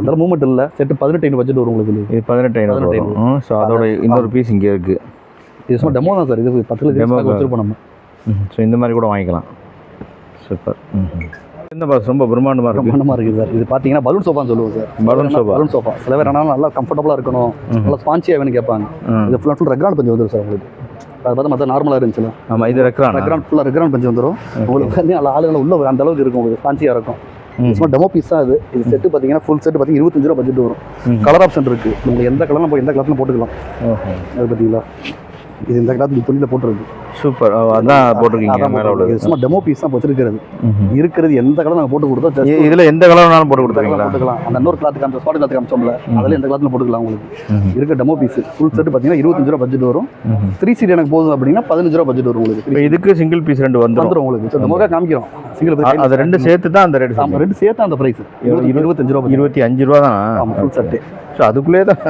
Speaker 1: அந்த மூமெண்ட் இல்லை. செட்டு பதினெட்டு ஐநூறு பட்ஜெட் வரும் உங்களுக்கு இது.
Speaker 2: பதினெட்டு ஐநூறு வரும். ஸோ அதோட இன்னொரு பீஸ் இங்கே இருக்குது
Speaker 1: இது சும்மா டெமோ தான் சார். இது பத்து லட்சம். வச்சிருப்போம் நம்ம.
Speaker 2: ஸோ இந்த மாதிரி கூட வாங்கிக்கலாம். சூப்பர் இந்த பாஸ் ரொம்ப பிரம்மாண்டமாக இருக்குது
Speaker 1: பிரம்மாண்டமாக இருக்குது சார். இது பார்த்தீங்கன்னா பலூன் சோஃபான்னு சொல்லுவோம் sir.
Speaker 2: Balloon sofa
Speaker 1: balloon sofa சில பேர் என்னன்னா நல்லா கம்ஃபர்டபுளாக இருக்கணும். நல்லா ஸ்பான்ச்சியாக வேணும் கேட்பாங்க. இது ஃபுல்லாக ஃபுல் ரெக்ரான் பஞ்சு வந்துடும் சார் உங்களுக்கு. அது பார்த்தா மற்ற நார்மலாக இருந்துச்சுல.
Speaker 2: ஆமாம் இது ரெக்ரானா
Speaker 1: ரெக்ரான் ஃபுல்லாக ரெக்ரான் பஞ்சு வந்துடும் உங்களுக்கு வந்து நல்லா ஆளுகளை உள்ள அந்த அளவுக்கு இருக்கும். உங்களுக்கு ஸ்பான்ச்சியாக இருக்கும். சும்மா டெமோ பீஸ் தான் இது. இது செட்டு பார்த்தீங்கன்னா ஃபுல் செட் பார்த்தீங்கன்னா இருபத்தஞ்சு ரூபா பட்ஜெட் வரும். கலர் ஆப்ஷன் இருக்குது உங்களுக்கு எந்த கலர்லாம் போய் எந்த கலர்லாம் போட்டுக்கலாம். அது பார்த்தீங்களா? இது இந்த கலர் துணியில் போட்டுருக்கு.
Speaker 2: சூப்பர். அதான் போட்டிருக்கீங்க மேலே. உள்ளது.
Speaker 1: இது சும்மா டெமோ பீஸ் தான் வச்சிருக்கிறது. இருக்கிறது எந்த கலர் நாங்கள் போட்டு கொடுத்தோம்?
Speaker 2: இதுல எந்த கலர் வேணாலும் போட்டு கொடுத்துருவீங்களா?
Speaker 1: போட்டுக்கலாம். அந்த இன்னொரு கிளாத் காமிச்சோம் ஸ்பாட் கிளாத் காமிச்சோம்ல அதில் எந்த கிளாத்தில் போட்டுக்கலாம் உங்களுக்கு. இருக்க டெமோ பீஸ் ஃபுல் செட் பார்த்தீங்கன்னா இருபத்தஞ்சு ரூபா பட்ஜெட் வரும். த்ரீ சீட் எனக்கு போதும் அப்படின்னா பதினஞ்சு ரூபா பட்ஜெட் வரும் உங்களுக்கு.
Speaker 2: இதுக்கு சிங்கிள் பீஸ் ரெண்டு வந்துடும்
Speaker 1: வந்துடும் உங்களுக்கு. ஸோ டெமோக்காக காமிக்கிறோம். சிங்கிள்
Speaker 2: அது ரெண்டு சேர்த்து தான் அந்த ரேட்
Speaker 1: ஆமாம் ரெண்டு சேர்த்து அந்த ப்ரைஸ் இருபத்தஞ்சு ரூபா.
Speaker 2: இருபத்தி அஞ்சு ரூபா தான்?
Speaker 1: ஆமாம் ஃபுல் செட்டு
Speaker 2: ஸோ அதுக்குள்ளே தான்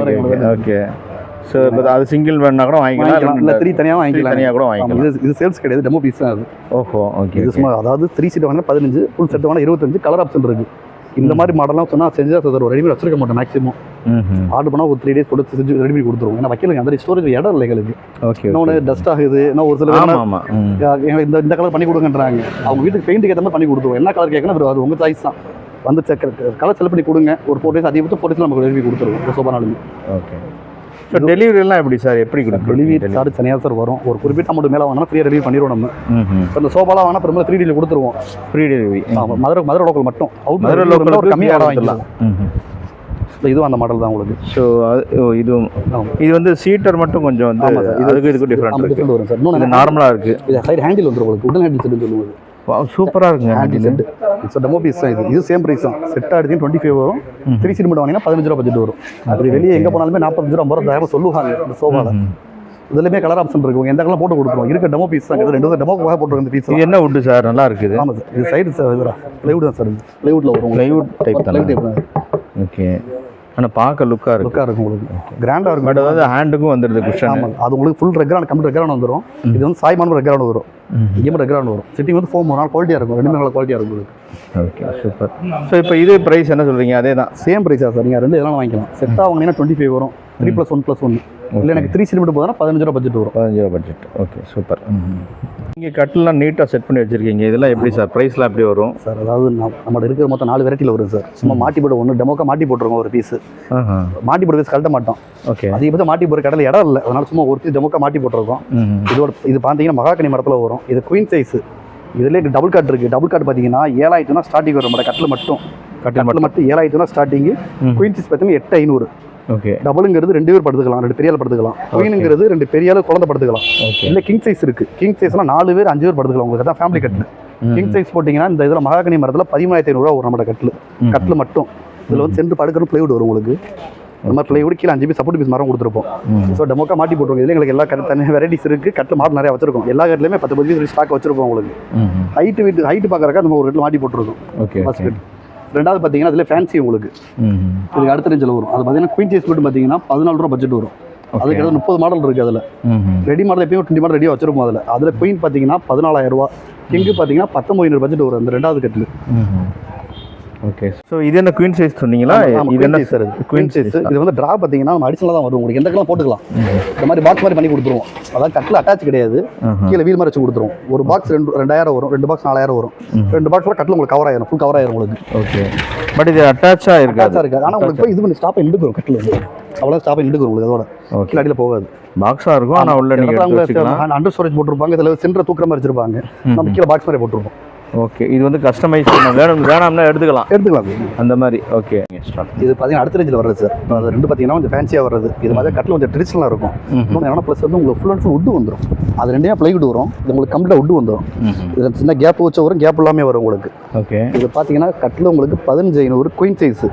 Speaker 1: வரும்
Speaker 2: ஓகே ஸோ அது சிங்கிள் வேணா கூட
Speaker 1: வாங்கிக்கலாம். இல்லை த்ரீ தனியாக வாங்கிக்கலாம்.
Speaker 2: தனியாக கூட வாங்கிக்கலாம்.
Speaker 1: இது இது சேல்ஸ் கிடையாது டெமோ பீஸ் தான் அது.
Speaker 2: ஓஹோ ஓகே
Speaker 1: இது சும்மா அதாவது த்ரீ சீட் வாங்கினா பதினஞ்சு ஃபுல் செட் வாங்கினா இருபத்தஞ்சு கலர் ஆப்ஷன் இருக்கு. இந்த மாதிரி மாடலாம் சொன்னால் செஞ்சா சார் ஒரு ரெடிமேட் வச்சிருக்க மாட்டோம் மேக்ஸிமம் ஆர்டர் பண்ணால் ஒரு த்ரீ டேஸ் கொடுத்து செஞ்சு ரெடி பண்ணி கொடுத்துருவோம். ஏன்னா வைக்கலுங்க அந்த ஸ்டோரேஜ் இடம் இல்லை எங்களுக்கு.
Speaker 2: ஓகே
Speaker 1: இன்னொன்று டஸ்ட் ஆகுது. இன்னும் ஒரு சில எங்களுக்கு இந்த இந்த கலர் பண்ணி கொடுங்கன்றாங்க. அவங்க வீட்டுக்கு பெயிண்ட் ஏற்ற மாதிரி பண்ணி கொடுத்துருவோம். என்ன கலர் கேட்கணும் அது உங்கள் சாய்ஸ் தான். வந்து கலர் செலக்ட் பண்ணி கொடுங்க. ஒரு ஃபோர் டேஸ் அதிகபட்சம் ஃபோர் டேஸ் நமக்கு ரெடி கொடுத்துருவோம். ஒரு சோபானாலுமே.
Speaker 2: ஓகே ஸோ டெலிவரிலாம் எப்படி சார் எப்படி
Speaker 1: டெலிவரி
Speaker 2: கொடுக்குறீங்க?
Speaker 1: சார்ஜ் தனியாக சார் வரும். ஒரு குறிப்பிட்ட அமௌண்ட் மேலே வாங்கினா ஃப்ரீயாக டெலிவரி பண்ணிடுவோம் நம்ம. இப்போ இந்த சோபாலாம் வாங்கினா பெரும்பாலும் த்ரீ டியில் கொடுத்துருவோம்.
Speaker 2: ஃப்ரீ டெலிவரி
Speaker 1: ஆமாம் மதுரை மதுரை லோக்கல் மட்டும். அவுட்
Speaker 2: மதுரை லோக்கல்
Speaker 1: ஒரு கம்மியாக வாங்கிக்கலாம்.
Speaker 2: ம்
Speaker 1: இதுவும் அந்த மாடல் தான் உங்களுக்கு.
Speaker 2: ஸோ அது இதுவும் இது வந்து சீட்டர் மட்டும் கொஞ்சம் வந்து
Speaker 1: ஆமாம் சார் இது
Speaker 2: அதுக்கு இதுக்கும் டிஃப்ரெண்ட் இருக்கு.
Speaker 1: வரும் சார்
Speaker 2: நார்மலாக இருக்கு.
Speaker 1: இது சைடு ஹேண்டில் வந்துடும் உங்களுக்கு. உடன் ஹேண்டில் செட்டு சொல்லுவது
Speaker 2: சூப்பராக இருக்குங்க
Speaker 1: handle set so demo piece தான் இது இது சேம் ப்ரைஸ் தான் செட் ஆடுச்சு டுவெண்ட்டி ஃபைவ் வரும். த்ரீ சீட் மட்டும் வாங்கினா பதினஞ்சு ரூபா பட்ஜெட் வரும். அப்படி வெளியே எங்கே போனாலுமே நாற்பத்தஞ்சு ரூபா ஐம்பது ரூபா சொல்லுவாங்க இந்த சோபாவில்
Speaker 2: ம்.
Speaker 1: இதுலையுமே கலர் ஆப்ஷன் இருக்கு. எந்த கலர் போட்டு கொடுத்துருவோம் இருக்க டெமோ பீஸ் தான். ரெண்டு டெமோ போட்டுருக்க இந்த பீஸ்
Speaker 2: என்ன வுட்டு சார் நல்லா இருக்குது
Speaker 1: ஆமாம் சார் இது சைடு சார் இதுரா ப்ளைவுட் தான் சார் ப்ளைவுட்டில் வரும்.
Speaker 2: Plywood type தானே?
Speaker 1: ப்ளைவுட் டைப்
Speaker 2: ஓகே ஆனால் பார்க்க லுக்காக இருக்கு.
Speaker 1: லுக்காக இருக்கும் உங்களுக்கு. கிராண்டாக இருக்கும்.
Speaker 2: பட் அதாவது ஹேண்டுக்கும் வந்துடுது குஷன்
Speaker 1: ஆமாம் அது உங்களுக்கு ஃபுல் ரெக்ரான் கம்ப்ளீட் ரெக்ரான் வந்துடும் இது வந்து சாய்மான் ரெக்ரான் வரும். இங்கே ரெக்ரான் வரும். சிட்டிங் வந்து ஃபோம் ஒரு நாள் குவாலிட்டியாக இருக்கும். ரெண்டுமே நல்ல குவாலிட்டியாக இருக்கும்
Speaker 2: ஓகே சூப்பர் ஸோ இப்போ இது ப்ரைஸ் என்ன சொல்கிறீங்க அதே தான்
Speaker 1: சேம் ப்ரைஸா சார் நீங்கள் ரெண்டு இதெல்லாம் வாங்கிக்கலாம். செட்டாக வாங்கினீங்கன்னா டுவெண்ட்டி ஃபைவ் வரும். Three plus one plus one இல்லை எனக்கு த்ரீ சிலிமிட் போதுனா பதினஞ்சு ரூபா பட்ஜெட் வரும்.
Speaker 2: பதினஞ்சு ரூபா பட்ஜெட் ஓகே சூப்பர் நீங்கள் கட்டிலாம் நீட்டாக செட் பண்ணி வச்சுருக்கீங்க. இதெல்லாம் எப்படி சார் ப்ரைஸ்லாம் எப்படி வரும்?
Speaker 1: சார் அதாவது நம்ம நம்மளோட இருக்கிற மொத்தம் நாலு வெரைட்டியில் வரும் சார் சும்மா மாட்டி போட்டு ஒன்று டெமோக்கா மாட்டி போட்டுருவோம் ஒரு பீஸ் மாட்டி போட்டு பீஸ் கழட்ட மாட்டோம்.
Speaker 2: ஓகே
Speaker 1: அதிகபட்சம் மாட்டி போகிற கடையில் இடம் இல்லை. அதனால சும்மா ஒரு பீஸ் டெமோக்கா மாட்டி போட்டிருக்கோம். இதோட இது பார்த்தீங்கன்னா மகாக்கனி மரத்தில் வரும். இது குயின் சைஸ் இதுலேயே டபுள் காட் இருக்குது டபுள் காட் பார்த்தீங்கன்னா ஏழாயிரத்துனா ஸ்டார்டிங் வரும். நம்ம கட்டில் மட்டும்.
Speaker 2: கட்டில்
Speaker 1: மட்டும். ஏழாயிரத்துனா ஸ்டார்டிங்கு. குயின் சைஸ் பார்த்தீங்கன்னா எட்டு ஐநூறு.
Speaker 2: ஓகே
Speaker 1: டபுளுங்கிறது ரெண்டு பேர் படுத்துக்கலாம் ரெண்டு பெரிய ஆள் படுத்துக்கலாம் குயினுங்கிறது ரெண்டு பெரிய ஆள் குழந்தை படுத்துக்கலாம். இல்லை கிங் சைஸ் இருக்கு. கிங் சைஸ்லாம் நாலு பேர் அஞ்சு பேர் படுத்துக்கலாம். உங்களுக்கு தான் ஃபேமிலி கட்டில். கிங் சைஸ் போட்டிங்கன்னா இந்த இதில் மகாகனி மரத்தில் பதிமூணாயிரத்தி ஐநூறுரூவா வரும் நம்மளோட கட்டில். கட்டில் மட்டும். இதில் வந்து சென்று படுக்கிற பிளைவுட் வரும் உங்களுக்கு. இந்த மாதிரி பிளேவுட் கீழே அஞ்சு பீஸ் சப்போர்ட் பீஸ் மரம் கொடுத்துருப்போம். ஸோ டெமோக்கா மாட்டி போட்டுருக்கோம் இதில் எங்களுக்கு எல்லா கட்டு தனி வெரைட்டிஸ் இருக்குது கட்டில் மாடல் நிறைய வச்சிருக்கோம். எல்லா கட்டிலுமே பத்து பத்து பீஸ் ஸ்டாக் வச்சிருப்போம் உங்களுக்கு. ஹைட்டு வீட்டு ஹைட்டு பார்க்குறக்கா நம்ம ஒரு கட்டில் மாட்டி போட்டுருக்கோம்.
Speaker 2: ஓகே
Speaker 1: ரெண்டாவது பார்த்தீங்கன்னா அதில் ஃபேன்சி உங்களுக்கு. இதுக்கு அடுத்த ரேஞ்சில் வரும். அது பார்த்தீங்கன்னா குயின் சைஸ் மட்டும் பார்த்தீங்கன்னா பதினாலு ரூபா பட்ஜெட் வரும். அதுக்கு அடுத்து முப்பது மாடல் இருக்குது அதில். ரெடி மாடல் எப்பயும் டுவெண்ட்டி மாடல் ரெடியாக வச்சிருப்போம் அதில். அதில் குயின் பார்த்தீங்கன்னா பதினாலாயிரம் ரூபா. கிங்கு பார்த்தீங்கன்னா பத்தொம்பது பட்ஜெட் வரும் அந்த ரெண்டாவது கட்டில்.
Speaker 2: ஓகே ஸோ இது என்ன குயின் சைஸ் சொன்னீங்களா? இது என்ன
Speaker 1: சார் குயின் சைஸ் இது வந்து ட்ரா பார்த்தீங்கன்னா நம்ம அடிஷனலாக தான் வரும். உங்களுக்கு எந்த கலாம் போட்டுக்கலாம். இந்த மாதிரி பாக்ஸ் மாதிரி பண்ணி கொடுத்துருவோம். அதாவது கட்டில் அட்டாச் கிடையாது. கீழே வீல் மாதிரி வச்சு கொடுத்துருவோம். ஒரு பாக்ஸ் ரெண்டு ரெண்டாயிரம் வரும். ரெண்டு பாக்ஸ் நாலாயிரம் வரும். ரெண்டு பாக்ஸில் கட்டில் உங்களுக்கு கவர் ஆயிரும். ஃபுல் கவர் ஆயிரும் உங்களுக்கு.
Speaker 2: ஓகே பட் இது அட்டாச்சாக இருக்காது.
Speaker 1: அட்டாச்சாக இருக்காது. ஆனால் உங்களுக்கு போய் இது பண்ணி ஸ்டாப்பை நின்றுக்கும் கட்டில் வந்து அவ்வளோ ஸ்டாப்பை நின்றுக்கும் உங்களுக்கு அதோட. கீழே அடியில் போகாது.
Speaker 2: பாக்ஸாக இருக்கும் ஆனால் உள்ள நீங்கள்
Speaker 1: அண்டர் ஸ்டோரேஜ் போட்டிருப்பாங்க. இதில் சென்டர் தூக்குற மாதிரி வச்சிருப்பாங்க. நம்ம கீழே பாக்ஸ் மாதிரி போட்டிருப்போம்.
Speaker 2: ஓகே இது வந்து கஸ்டமைஸ் வேணும் வேணாம்னா எடுத்துக்கலாம்.
Speaker 1: எடுத்துக்கலாம்.
Speaker 2: அந்த மாதிரி. ஓகே
Speaker 1: இது பார்த்தீங்கன்னா அடுத்த ரேஞ்சில் வர்றது சார் அது ரெண்டு பார்த்தீங்கன்னா கொஞ்சம் ஃபேன்சியாக வர்றது. இது மாதிரி கட்டில் கொஞ்சம் ட்ரெடிஷனலாக இருக்கும். இன்னொன்று என்னன்னா ப்ளஸ் வந்து உங்களுக்கு ஃபுல் அண்ட் ஃபுல் உட்டு வந்துடும் அது ரெண்டே ப்ளைவுட் வரும். இது உங்களுக்கு கம்ப்ளீட்டாக உட்டு வந்துடும் இதில் சின்ன கேப் வச்ச வரும் கேப் எல்லாமே வரும் உங்களுக்கு.
Speaker 2: ஓகே
Speaker 1: இது பார்த்தீங்கன்னா கட்டில் உங்களுக்கு பதினஞ்சு ஐநூறு குயின் சைஸ்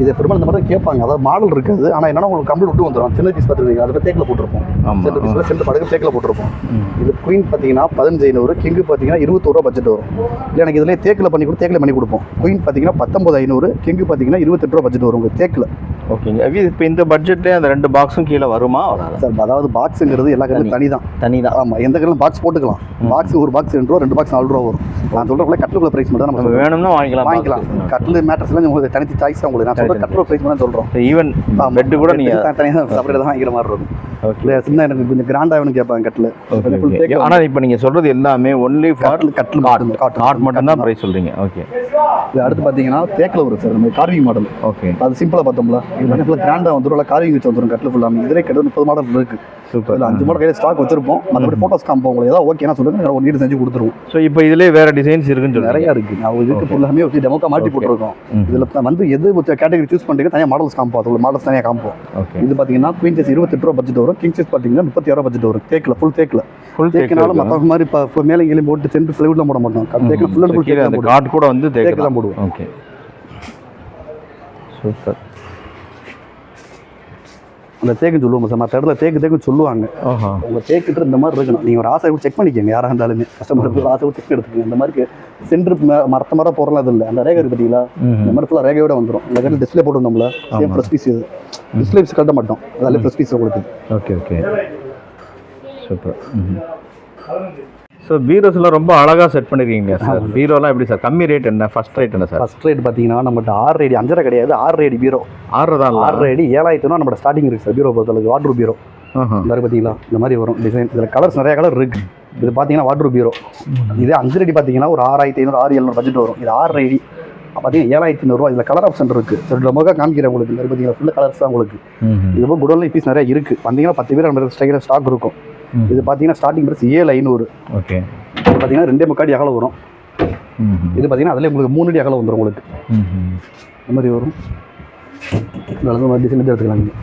Speaker 1: இது பெரும்பாலும் இந்த மாதிரி கேட்பாங்க. அதாவது மாடல் இருக்காது. ஆனால் என்னன்னா உங்களுக்கு கம்ப்ளீட் விட்டு வந்துடும் சின்ன பீஸ் பார்த்துருக்கீங்க அதில் தேக்கில் போட்டிருப்போம்.
Speaker 2: ஆமா.
Speaker 1: சென்டர் பீஸில் சென்டர் படகு தேக்கில் போட்டிருப்போம். இது குயின் பார்த்தீங்கன்னா பதினஞ்சு ஐநூறு கிங்கு பார்த்தீங்கன்னா இருபத்தோரு ரூபா பட்ஜெட் வரும். இல்லை எனக்கு இதில் தேக்கில் பண்ணி கொடுத்து தேக்கில் பண்ணி கொடுப்போம். குயின் பார்த்தீங்கன்னா பத்தொம்பது ஐநூறு கிங்கு பார்த்தீங்கன்னா இருபத்தெட்டு ரூபா பட்ஜெட் வரும் உங்களுக்கு தேக்கில்.
Speaker 2: ஓகேங்க இப்போ இந்த பட்ஜெட்லேயே அந்த ரெண்டு பாக்ஸும் கீழே வருமா
Speaker 1: சார் அதாவது பாக்ஸுங்கிறது எல்லா கடையிலும் தனி. தான்
Speaker 2: தனி தான்
Speaker 1: ஆமாம் எந்த கடையிலும் பாக்ஸ் போட்டுக்கலாம். பாக்ஸ் ஒரு பாக்ஸ் ரெண்டு ரூபா ரெண்டு பாக்ஸ் நாலு ரூபா வரும். நான் சொல்கிறக்குள்ள கட்டிலுக்குள்ள ப்ரைஸ் மட்டும் தான் நம்ம.
Speaker 2: வேணும்னா வாங்கிக்கலாம்
Speaker 1: வாங்கிக்கலாம். கட்டில் மேட்டர்ஸ்லாம் உங்களுக்கு தனித்து சாய்ஸ் உங்களுக்கு. நான் சொல்கிற கட்டில் ப்ரைஸ் மட்டும் சொல்கிறோம்
Speaker 2: ஈவன் பெட்டு கூட நீங்கள்
Speaker 1: தனியாக செப்பரேட் தான் வாங்கிற மாதிரி இருக்கும்.
Speaker 2: ஓகே
Speaker 1: இல்லை சின்ன எனக்கு கொஞ்சம் கிராண்டாக வேணும் கேட்பாங்க கட்டில்.
Speaker 2: ஆனால் இப்போ நீங்கள் சொல்கிறது எல்லாமே ஒன்லி ஃபார்
Speaker 1: கட்டில் கட்டில் காட்டன்
Speaker 2: காட் மட்டும் தான் ப்ரைஸ் சொல்கிறீங்க ஓகே
Speaker 1: இது அடுத்து பார்த்தீங்கன்னா தேக்கில் வரும் சார் நம்ம கார்விங் மாடல்.
Speaker 2: ஓகே
Speaker 1: அது சிம்பிளாக பார்த்தோம்ல. இது வந்து கிராண்டாக வந்துடும் இல்லை கார்விங் வச்சு வந்துடும் கட்டில் ஃபுல்லாக இதிலே கிட்ட முப்பது மாடல் இருக்குது
Speaker 2: சூப்பர்
Speaker 1: இதில் அஞ்சு மாடல் கையில் ஸ்டாக் வச்சிருப்போம். மற்றபடி ஃபோட்டோஸ் காமிப்போம் உங்களுக்கு ஏதாவது ஓகேனா சொல்லுங்க. ஒரு நீட் செஞ்சு கொடுத்துருவோம்.
Speaker 2: ஸோ இப்போ இதுலேயே வேறு டிசைன்ஸ் இருக்குன்னு சொல்லுங்க
Speaker 1: நிறைய இருக்கு. நான் இதுக்கு ஃபுல்லாமே வச்சு டெமோக்கா மாட்டி போட்டிருக்கோம். இதில் வந்து எது கேட்டகரி சூஸ் பண்ணுறீங்க தனியாக மாடல்ஸ் காமிப்போம். அதோட மாடல்ஸ் தனியாக காமிப்போம்.
Speaker 2: ஓகே
Speaker 1: இது பார்த்தீங்கன்னா குயின் சைஸ் இருபத்தெட்டு ரூபா பட்ஜெட் வரும். கிங் சைஸ் பார்த்தீங்கன்னா முப்பத்தி ஆறு பட்ஜெட் வரும். தேக்கில் ஃபுல் தேக்கில்.
Speaker 2: ஃபுல்
Speaker 1: தேக்கினாலும் மற்ற மாதிரி இப்போ மேலே கீழே போட்டு சென்டர் ஃப்ளைவுட்லாம் போட மாட்டோம். தேக்கில் ஃபுல் அண்ட் ஃபுல்
Speaker 2: அந்த காட் கூட வந்து
Speaker 1: தேக்கு தான் போடுவோம்.
Speaker 2: ஓகே. சூப்பர்.
Speaker 1: அந்த தேக்குன்னு சொல்லுவோம் சார் மற்ற இடத்துல தேக்கு தேக்குன்னு சொல்லுவாங்க. உங்கள் தேக்கிட்டு இந்த மாதிரி இருக்கணும். நீங்கள் ஒரு ஆசை கூட செக் பண்ணிக்கோங்க யாராக இருந்தாலுமே. கஸ்டமர் ஒரு ஆசை கூட செக் எடுத்துக்கோங்க. இந்த மாதிரி சென்டர் மரத்த மரம் போடுறலாம் இது இல்லை. அந்த ரேகை இருக்கு பார்த்தீங்களா இந்த மாதிரி ஃபுல்லாக ரேகையோட வந்துடும் இந்த கட்டில் டிஸ்பிளே போட்டுருந்தோம்ல சேம் ப்ரெஸ் பீஸ் இது. டிஸ்பிளே பீஸ் கட்ட மாட்டோம். அதில் ப்ரெஸ் பீஸ் உங்களுக்கு
Speaker 2: ஓகே ஓகே. சூப்பர். ஸோ பீரோஸ்லாம் ரொம்ப அழகாக செட் பண்ணிருக்கீங்க சார் பீரோலாம் எப்படி சார் கம்மி ரேட் என்ன? ஃபர்ஸ்ட் ரேட் என்ன சார்
Speaker 1: ஃபர்ஸ்ட் ரேட் பார்த்தீங்கன்னா நம்மகிட்ட ஆறு அடி அஞ்சரை கிடையாது. ஆறு அடி பீரோ
Speaker 2: ஆறு தான்
Speaker 1: ஆறு அடி ஏழாயிரத்துனா நம்மளோட ஸ்டார்டிங் இருக்குது சார் பீரோ பொறுத்தளவுக்கு வாட்ரூ பீரோ இந்த பார்த்தீங்களா? இந்த மாதிரி வரும் டிசைன் இதில் கலர்ஸ் நிறைய கலர் இருக்கு. இது பார்த்தீங்கன்னா வாட்ரூ பீரோ இதே அஞ்சு அடி பார்த்தீங்கன்னா ஒரு ஆறாயிரத்தி ஐநூறு ஆறு எழுநூறு பட்ஜெட் வரும். இது ஆறு அடி பார்த்தீங்கன்னா ஏழாயிரத்தி ஐநூறுரூவா இதில் கலர் ஆப்ஷன் இருக்குது சரி ரொம்ப காமிக்கிறேன் உங்களுக்கு. இந்த பார்த்தீங்கன்னா ஃபுல்லாக கலர்ஸ் தான் உங்களுக்கு. இது போல் குடோன்ல பீஸ் நிறைய இருக்குது வந்தீங்கன்னா பத்து பேர் நம்ம ஸ்டைல ஸ்டாக் இருக்கும். இது பார்த்தீங்கன்னா ஸ்டார்டிங் ப்ரைஸ் ஏழு ஐநூறு.
Speaker 2: ஓகே.
Speaker 1: இது பார்த்தீங்கன்னா ரெண்டே முக்காடி அகலம் வரும். இது பார்த்தீங்கன்னா அதில் உங்களுக்கு மூணு அடி அகலம் வந்துடும் உங்களுக்கு. இந்த மாதிரி வரும். இந்த டிசைன் எடுத்துக்கலாம் நீங்கள்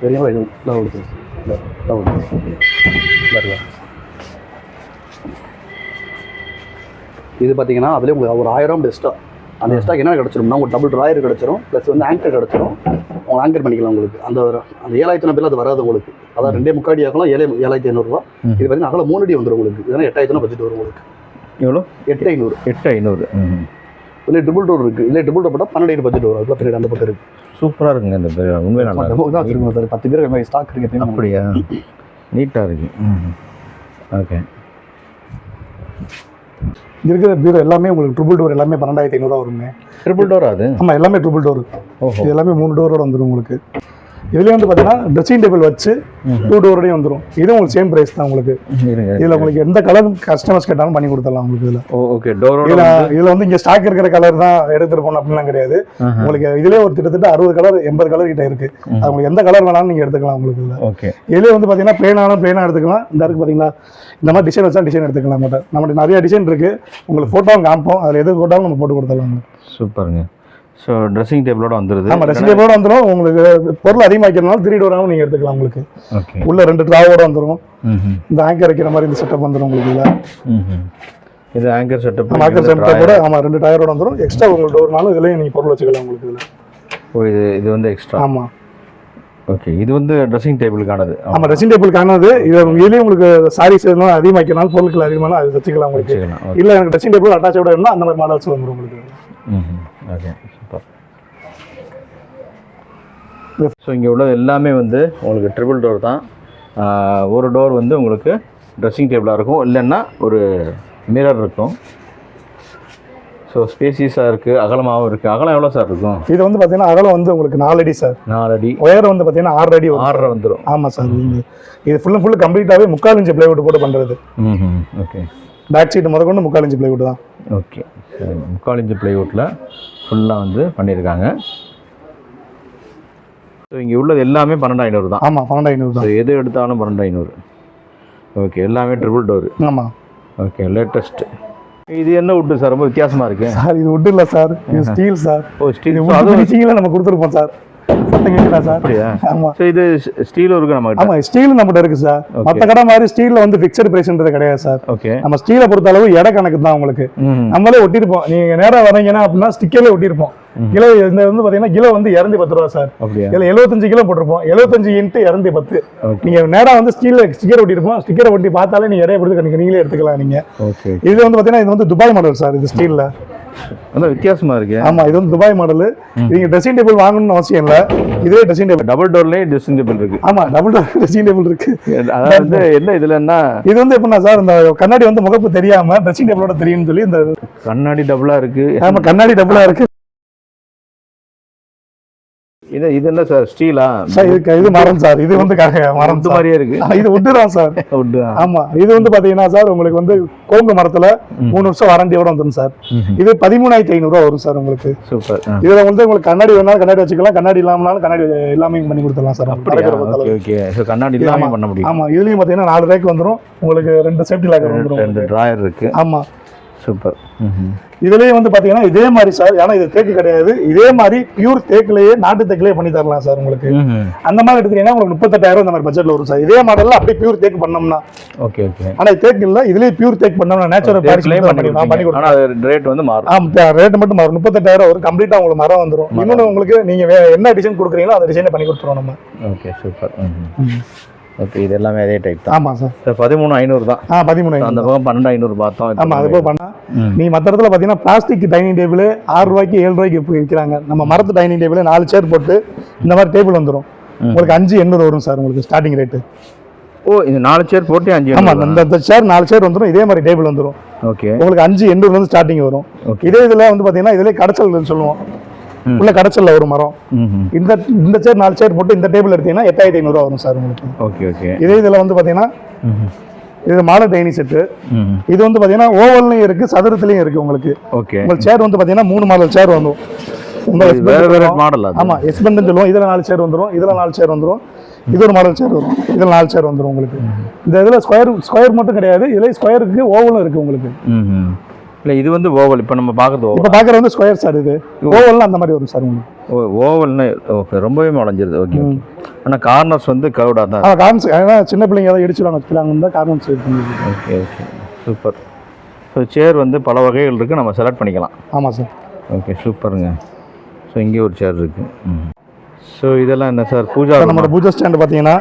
Speaker 1: சரிங்களா இது இதான் கொடுத்து பாருங்க. இது பார்த்தீங்கன்னா அதுலேயே உங்களுக்கு ஒரு ஆயிரம் எக்ஸ்ட்ரா அந்த எக்ஸ்ட்ரா என்ன கிடச்சிரும்னா உங்களுக்கு டபுள் ட்ராயர் கிடச்சிரும் ப்ளஸ் வந்து ஆங்கர் கிடச்சிரும். உங்கள் ஆங்கர் பண்ணிக்கலாம் உங்களுக்கு. அந்த அந்த ஏழாயிரத்தி பேர் அது வராது உங்களுக்கு. அதான் ரெண்டே முக்காடி ஆகலாம் ஏழை ஏழாயிரத்தி ஐநூறுரூவா. இது பார்த்தீங்கன்னா அகலம் மூணு அடி வந்துடும் உங்களுக்கு. இதெல்லாம் எட்டாயிரத்தி பட்ஜெட் வரும் உங்களுக்கு.
Speaker 2: எவ்வளோ?
Speaker 1: எட்டு ஐநூறு.
Speaker 2: எட்டு ஐநூறு.
Speaker 1: இல்லை ட்ரிபிள் டோர் இருக்குது இல்லை ட்ரிபிள் டோர் போட்டால் பன்னெண்டு பட்ஜெட் வரும். பெரிய அந்த பக்கம் இருக்குது
Speaker 2: சூப்பராக இருக்குங்க இந்த உண்மையாக நல்லா
Speaker 1: தான் வச்சுருக்கோம் சார். பத்து பேர் ஸ்டாக் இருக்குது.
Speaker 2: அப்படியா? நீட்டாக இருக்கு. ஓகே
Speaker 3: இங்க இருக்கிற பீரோ எல்லாமே உங்களுக்கு ட்ரிபிள் டோர் எல்லாமே பன்னெண்டாயிரத்தி ஐநூறுரூவா வருங்க.
Speaker 2: ட்ரிபிள் டோர் அது?
Speaker 3: ஆமாம் எல்லாமே ட்ரிபிள் டோர் இது எல்லாமே மூணு டோரோட வந்துடும் உங்களுக்கு. இதுலேயே வந்து பார்த்தீங்கன்னா ட்ரெஸ்ஸிங் டேபிள் வச்சு டூ டோரோடையும் வந்துடும் இது உங்களுக்கு சேம் ப்ரைஸ் தான் உங்களுக்கு. இதில் உங்களுக்கு எந்த கலர் கஸ்டமர்ஸ் கேட்டாலும் பண்ணி கொடுத்துடலாம் உங்களுக்கு இதில்.
Speaker 2: ஓகே டோரோட
Speaker 3: இதில் இதில் வந்து இங்கே ஸ்டாக் இருக்கிற கலர் தான் எடுத்துட்டு போகணும் அப்படிலாம் கிடையாது. உங்களுக்கு இதுலேயே ஒரு கிட்டத்தட்ட அறுபது கலர் எண்பது கலர் கிட்ட இருக்கு. அது உங்களுக்கு எந்த கலர் வேணாலும் நீங்கள் எடுத்துக்கலாம் உங்களுக்கு இதில்.
Speaker 2: ஓகே
Speaker 3: இதுலேயே வந்து பார்த்தீங்கன்னா பிளேனாலும் பிளேனாக எடுத்துக்கலாம். இந்த இருக்கு பார்த்தீங்களா இந்த மாதிரி டிசைன் வச்சா டிசைன் எடுத்துக்கலாம் மட்டும் நம்மகிட்ட நிறைய டிசைன் இருக்கு. உங்களுக்கு ஃபோட்டோவும் காமிப்போம். அதில் எது போட்டாலும் நம்ம போட்டு கொடுத்துடலாம்.
Speaker 2: சூப்பருங்க. ஸோ ட்ரெஸ்ஸிங் டேபிளோட வந்துடுது
Speaker 3: ஆமாம் ரெசிடே போட வந்துடும் உங்களுக்கு பொருள் அதிகமாக்கிறதுனால த்ரீ டோராகவும் நீங்கள் எடுத்துக்கலாம் உங்களுக்கு.
Speaker 2: ஓகே
Speaker 3: உள்ள ரெண்டு ட்ராவோட வந்துடும் இந்த ஆங்கர் வைக்கிற மாதிரி இந்த செட்டப் வந்துடும் உங்களுக்கு இதில்
Speaker 2: இது ஆங்கர் செட்டப்
Speaker 3: சென்டர் கூட ஆமாம் ரெண்டு டயரோட வந்துடும் எக்ஸ்ட்ரா உங்களுக்கு டோர்னாலும் இதுலேயும் நீங்கள் பொருள் வச்சுக்கலாம் உங்களுக்கு இதில்.
Speaker 2: ஓ இது இது வந்து எக்ஸ்ட்ரா
Speaker 3: ஆமாம்
Speaker 2: ஓகே இது வந்து ட்ரெஸ்ஸிங் டேபிளுக்கானது
Speaker 3: ஆமாம் ட்ரெஸ்ஸிங் டேபிள் காணது இது இதுலேயும் உங்களுக்கு சாரீஸ் எதுவும் அதிகமாக்கினாலும் பொருட்கள் அதிகமானாலும் அது வச்சுக்கலாம் உங்களுக்கு. இல்லை எனக்கு ட்ரெஸ்ஸிங் டேபிள் அட்டாச்சோட இருந்தால் அந்த மாதிரி மாடல்ஸ் வந்துடும் உங்களுக்கு.
Speaker 2: ம் ஓகே சூப்பர் ஸோ இங்கே உள்ளது எல்லாமே வந்து உங்களுக்கு ட்ரிபிள் டோர் தான். ஒரு டோர் வந்து உங்களுக்கு ட்ரெஸ்ஸிங் டேபிளாக இருக்கும். இல்லைன்னா ஒரு மிரர் இருக்கும். ஸோ ஸ்பேசியஸாக இருக்குது அகலமாகவும் இருக்குது அகலம் எவ்வளோ சார் இருக்கும்?
Speaker 3: இது வந்து பார்த்தீங்கன்னா அகலம் வந்து உங்களுக்கு நாலு அடி சார்
Speaker 2: நாலு அடி.
Speaker 3: உயரம் வந்து பார்த்தீங்கன்னா ஆறு அடி
Speaker 2: ஆறரை வந்துடும்
Speaker 3: ஆமாம் சார் இது ஃபுல் அண்ட் ஃபுல் கம்ப்ளீட்டாகவே முக்கால் இன்ச்சு பிளைவுட் போட்டு பண்ணுறது
Speaker 2: ம் ஓகே
Speaker 3: பேக் சீட் முதற்கொண்டு முக்கால் இன்ச்சு பிளைவுட் தான்.
Speaker 2: ஓகே சரி முக்கால் இன்ச்சு ப்ளைவுட்டில் ஃபுல்லாக வந்து பண்ணியிருக்காங்க. ஸோ இங்கே உள்ளது எல்லாமே பன்னெண்டு ஐநூறு தான்.
Speaker 3: ஆமாம் பன்னெண்டு ஐநூறு தான்
Speaker 2: எது எடுத்தாலும் பன்னெண்டு ஐநூறு ஓகே எல்லாமே ட்ரிபிள் டோரு
Speaker 3: ஆமாம்
Speaker 2: ஓகே லேட்டஸ்ட் இது என்ன வுட்டு சார்? ரொம்ப வித்தியாசமாக இருக்கு.
Speaker 3: சார் இது wood இல்லை சார். இது ஸ்டீல் சார்.
Speaker 2: ஓ ஸ்டீல் அதுவும்
Speaker 3: நம்ம கொடுத்துருப்போம் சார். சத்தம் கேட்குதா சார்?
Speaker 2: அப்படியா?
Speaker 3: ஆமாம்
Speaker 2: ஸோ இது ஸ்டீலும் இருக்கு நம்மகிட்ட?
Speaker 3: ஆமாம் ஸ்டீல் நம்மகிட்ட இருக்கு சார். மற்ற கடை மாதிரி ஸ்டீலில் வந்து ஃபிக்ஸட் ப்ரைஸ்ன்றது கிடையாது சார்.
Speaker 2: ஓகே
Speaker 3: நம்ம ஸ்டீலை பொறுத்த அளவு எடை கணக்கு தான் உங்களுக்கு. நம்மளே ஒட்டியிருப்போம். நீங்க நேரா வரீங்கன்னா அப்படின்னா ஸ்டிக்கர்ல ஒட்டியிருப்போம். கிலோ இந்த வந்து பாத்தீங்கன்னா கிலோ வந்து இரநூத்தி பத்து ரூபா சார்.
Speaker 2: அப்படியா?
Speaker 3: இதுல எழுபத்தஞ்சு கிலோ போட்டிருப்போம். எழுபத்தஞ்சு இன்ட்டு இரநூத்தி பத்து. நீங்க நேரா வந்து ஸ்டீல்ல ஸ்டிக்கர் ஒட்டியிருப்போம். ஸ்டிக்கரை ஒட்டி பார்த்தாலே நீங்க கொடுத்து கணிக்க நீங்களே எடுத்துக்கலாம் நீங்க. இது வந்து பாத்தீங்கன்னா இது வந்து துபாய் மாடல் சார் இது ஸ்டீல்ல.
Speaker 2: அதான் வித்தியாசமாக இருக்கு.
Speaker 3: ஆமா இது வந்து துபாய் மாடல் நீங்க ட்ரெஸ்ஸிங் டேபிள் வாங்கணும்னு அவசியம் இல்ல. இதே ட்ரெஸ்ஸிங் டேபிள்
Speaker 2: டபுள் டோர்லேயே ட்ரெஸ்ஸிங் டேபிள் இருக்கு.
Speaker 3: ஆமா டபுள் ட்ரெஸ்ஸிங் டேபிள் இருக்கு.
Speaker 2: அதாவது வந்து என்ன இதுலன்னா
Speaker 3: இது வந்து எப்படின்னா சார் இந்த கண்ணாடி வந்து முகப்பு தெரியாம ட்ரெஸ்ஸிங் டேபிளோட தெரியும்னு சொல்லி இந்த
Speaker 2: கண்ணாடி டபுளாக இருக்கு.
Speaker 3: ஆமா கண்ணாடி டபுளா இருக்கு.
Speaker 2: இது இது என்ன சார் ஸ்டீலா?
Speaker 3: சார் இது இது மரம் சார். இது வந்து மரம்.
Speaker 2: மாதிரியே இருக்கு.
Speaker 3: இது wood தான் சார்.
Speaker 2: வுட்டு
Speaker 3: ஆமா. இது வந்து பாத்தீங்கன்னா சார் உங்களுக்கு வந்து கோங்கு மரத்துல மூணு வருஷம் வாரண்டியோட வந்துடும் சார். இது பதிமூணாயிரத்தி ஐநூறு ரூபா வரும் சார் உங்களுக்கு.
Speaker 2: சூப்பர்
Speaker 3: இதுல வந்து உங்களுக்கு கண்ணாடி வேணாலும் கண்ணாடி வச்சுக்கலாம் கண்ணாடி இல்லாமனாலும் கண்ணாடி எல்லாமே பண்ணி கொடுத்துடலாம் சார்.
Speaker 2: ஓகே கண்ணாடி இல்லாமல்
Speaker 3: ஆமா.
Speaker 2: பண்ண முடியும்.
Speaker 3: ஆமா. இதுலயும் பாத்தீங்கன்னா நாலு ரேக் வந்துரும். உங்களுக்கு ரெண்டு சேஃப்டி லாக்கர்
Speaker 2: ரெண்டு
Speaker 3: வந்துரும்.
Speaker 2: ட்ராயர் இருக்கு.
Speaker 3: ஆமா.
Speaker 2: சூப்பர்.
Speaker 3: இதுலயும் வந்து பாத்தீங்கன்னா இதே மாதிரி சார் ஏன்னா இது தேக்கு கிடையாது. இதே மாதிரி பியூர் தேக்குலயே நாட்டு தேக்குலயே பண்ணி தரலாம் சார் உங்களுக்கு. அந்த மாதிரி எடுத்தீங்கன்னா உங்களுக்கு முப்பத்தெட்டாயிரம் இந்த மாதிரி பட்ஜெட்ல வரும் சார் இதே மாடல்ல அப்படியே பியூர் தேக்கு பண்ணோம்னா.
Speaker 2: Okay okay.
Speaker 3: ஆனா தேக்கு இல்ல இதுலயே பியூர் தேக் பண்ணோம்னா நேச்சுரல்
Speaker 2: தேக்கிலே பண்ணி
Speaker 3: பண்ணி
Speaker 2: அது ரேட் வந்து மாறும்.
Speaker 3: ஆமா ரேட் மட்டும் மாறும். முப்பத்தெட்டாயிரம் வரும் கம்ப்ளீட்டா உங்களுக்கு மரம் வந்துரும். இன்னொன்று உங்களுக்கு நீங்க என்ன டிசைன் கொடுக்குறீங்களோ அந்த டிசைனை பண்ணி கொடுத்துருவோம் நம்ம.
Speaker 2: Okay super. ஓகே இது எல்லாமே அதே டைப் தான்.
Speaker 3: ஆமா சார்
Speaker 2: சார் பதிமூணு ஐநூறு தான்.
Speaker 3: ஆ பதிமூணு
Speaker 2: அந்த பக்கம் பன்னெண்டு ஐநூறு பார்த்தோம்
Speaker 3: ஆமா அது போய் பண்ணா
Speaker 2: ம்.
Speaker 3: நீ மற்ற இடத்துல பாத்தீங்கன்னா பிளாஸ்டிக் டைனிங் டேபிள் ஆறு ரூபாய்க்கு ஏழு ரூபாய்க்கு இப்போ விற்கிறாங்க நம்ம மரத்து டைனிங் டேபிள் நாலு சேர் போட்டு இந்த மாதிரி டேபிள் வந்துரும். உங்களுக்கு அஞ்சு எண்ணூறு வரும் சார் உங்களுக்கு ஸ்டார்டிங் ரேட்டு
Speaker 2: ஓ இந்த நாலு சேர் போட்டு அஞ்சு
Speaker 3: ஆமா இந்த இந்த சேர் நாலு சேர் வந்துரும் இதே மாதிரி டேபிள் வந்துரும்.
Speaker 2: ஓகே
Speaker 3: உங்களுக்கு அஞ்சு எண்ணூறுல இருந்து ஸ்டார்டிங் வரும். இதே இதுல வந்து பாத்தீங்கன்னா இதுல கடைச்சல் சொல்லுவோம். உள்ள கடைச்சல்ல ஒரு மரம். இந்த இந்த சேர் நாலு சேர் போட்டு இந்த டேபிள் எடுத்தீங்கன்னா எட்டாயிரத்தி ஐநூறுரூவா வரும் சார் உங்களுக்கு.
Speaker 2: ஓகே ஓகே
Speaker 3: இதே இதில் வந்து பார்த்தீங்கன்னா
Speaker 2: ம்
Speaker 3: இது மாடல் டைனிங் செட்டு இது வந்து பார்த்தீங்கன்னா ஓவல்லையும் இருக்குது சதுரத்துலையும் இருக்குது உங்களுக்கு.
Speaker 2: ஓகே
Speaker 3: உங்களுக்கு சேர் வந்து பார்த்தீங்கன்னா மூணு மாடல் சேர் வந்துடும்
Speaker 2: மாடல்
Speaker 3: ஆமாம் எஸ்பெண்ட்னு சொல்லுவோம். இதில் நாலு சேர் வந்துடும் இதில் நாலு சேர் வந்துடும் இது ஒரு மாடல் சேர் வரும். இதில் நாலு சேர் வந்துடும் உங்களுக்கு. இந்த இதில் ஸ்கொயர் ஸ்கொயர் மட்டும் கிடையாது. இதில் ஸ்கொயருக்கு ஓவலும் இருக்குது உங்களுக்கு.
Speaker 2: இல்லை இது வந்து ஓவல். இப்போ நம்ம பார்க்குறது ஓவல்.
Speaker 3: இப்போ பார்க்குறது வந்து ஸ்கொயர் சார் இது. ஓவல்லாம் அந்த மாதிரி வரும் சார்
Speaker 2: ஓ ஓவல்னு ஓகே ரொம்பவே உடஞ்சிருது ஓகே ஆனால் கார்னர்ஸ் வந்து கவுடாக தான்.
Speaker 3: ஆனால் கார்ன்ஸ் ஏன்னா சின்ன பிள்ளைங்க ஏதாவது இடிச்சிடுவாங்க வச்சுக்கலாங்க தான் இருக்குது
Speaker 2: okay okay. Super. So chair வந்து பல வகைகள் இருக்குது நம்ம செலக்ட் பண்ணிக்கலாம்.
Speaker 3: ஆமாம் சார்.
Speaker 2: ஓகே சூப்பருங்க. ஸோ இங்கே ஒரு சேர் இருக்குது ம். ஸோ இதெல்லாம் என்ன சார்? பூஜா
Speaker 3: நம்மளோட பூஜா ஸ்டாண்ட் பார்த்தீங்கன்னா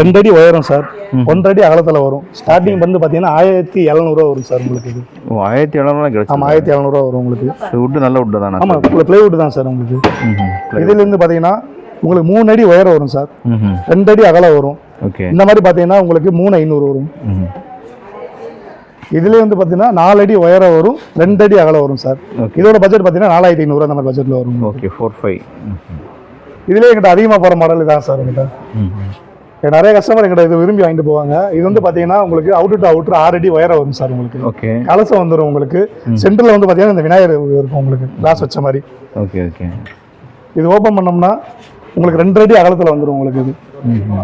Speaker 3: ரெண்டு அடி உயரம் சார். ஒன்றரை அடி அகலத்தில் வரும். ஸ்டார்டிங் வந்து பார்த்தீங்கன்னா ஆயிரத்தி எழுநூறுவா வரும் சார் உங்களுக்கு இது.
Speaker 2: ஓ ஆயிரத்தி எழுநூறுலாம் கிடச்சி
Speaker 3: ஆமாம் ஆயிரத்தி எழுநூறுவா வரும் உங்களுக்கு.
Speaker 2: வுட்டு நல்ல வுட்டு தானே
Speaker 3: ஆமாம் பிளைவுட் தான் சார் உங்களுக்கு. இதுலேருந்து பார்த்தீங்கன்னா உங்களுக்கு மூணு அடி உயரம் வரும் சார். ரெண்டு அடி அகலம் வரும்.
Speaker 2: ஓகே.
Speaker 3: இந்த மாதிரி பார்த்தீங்கன்னா உங்களுக்கு மூணு ஐநூறு வரும். இதுலேயே வந்து பார்த்தீங்கன்னா நாலு அடி உயரம் வரும் ரெண்டு அடி அகலம் வரும் சார். இதோட பட்ஜெட் பார்த்தீங்கன்னா நாலாயிரத்தி ஐநூறு அந்த மாதிரி பட்ஜெட்டில் வரும்
Speaker 2: ஓகே ஃபோர் ஃபைவ்
Speaker 3: இதுலேயே எங்கிட்ட அதிகமாக போகிற மாடல் இதான் சார் எங்கிட்ட நிறைய கஸ்டமர் எங்கிட்ட இது விரும்பி வாங்கிட்டு போவாங்க. இது வந்து பார்த்தீங்கன்னா உங்களுக்கு அவுட்டு டு அவுட்ரு ஆறு அடி உயரம் வரும் சார் உங்களுக்கு.
Speaker 2: ஓகே
Speaker 3: கலசம் வந்துடும் உங்களுக்கு. சென்டரில் வந்து பார்த்தீங்கன்னா இந்த விநாயகர் இருக்கும் உங்களுக்கு. கிளாஸ் வச்ச மாதிரி.
Speaker 2: ஓகே ஓகே
Speaker 3: இது ஓப்பன் பண்ணோம்னா உங்களுக்கு ரெண்டு அடி அகலத்தில் வந்துடும் உங்களுக்கு இது.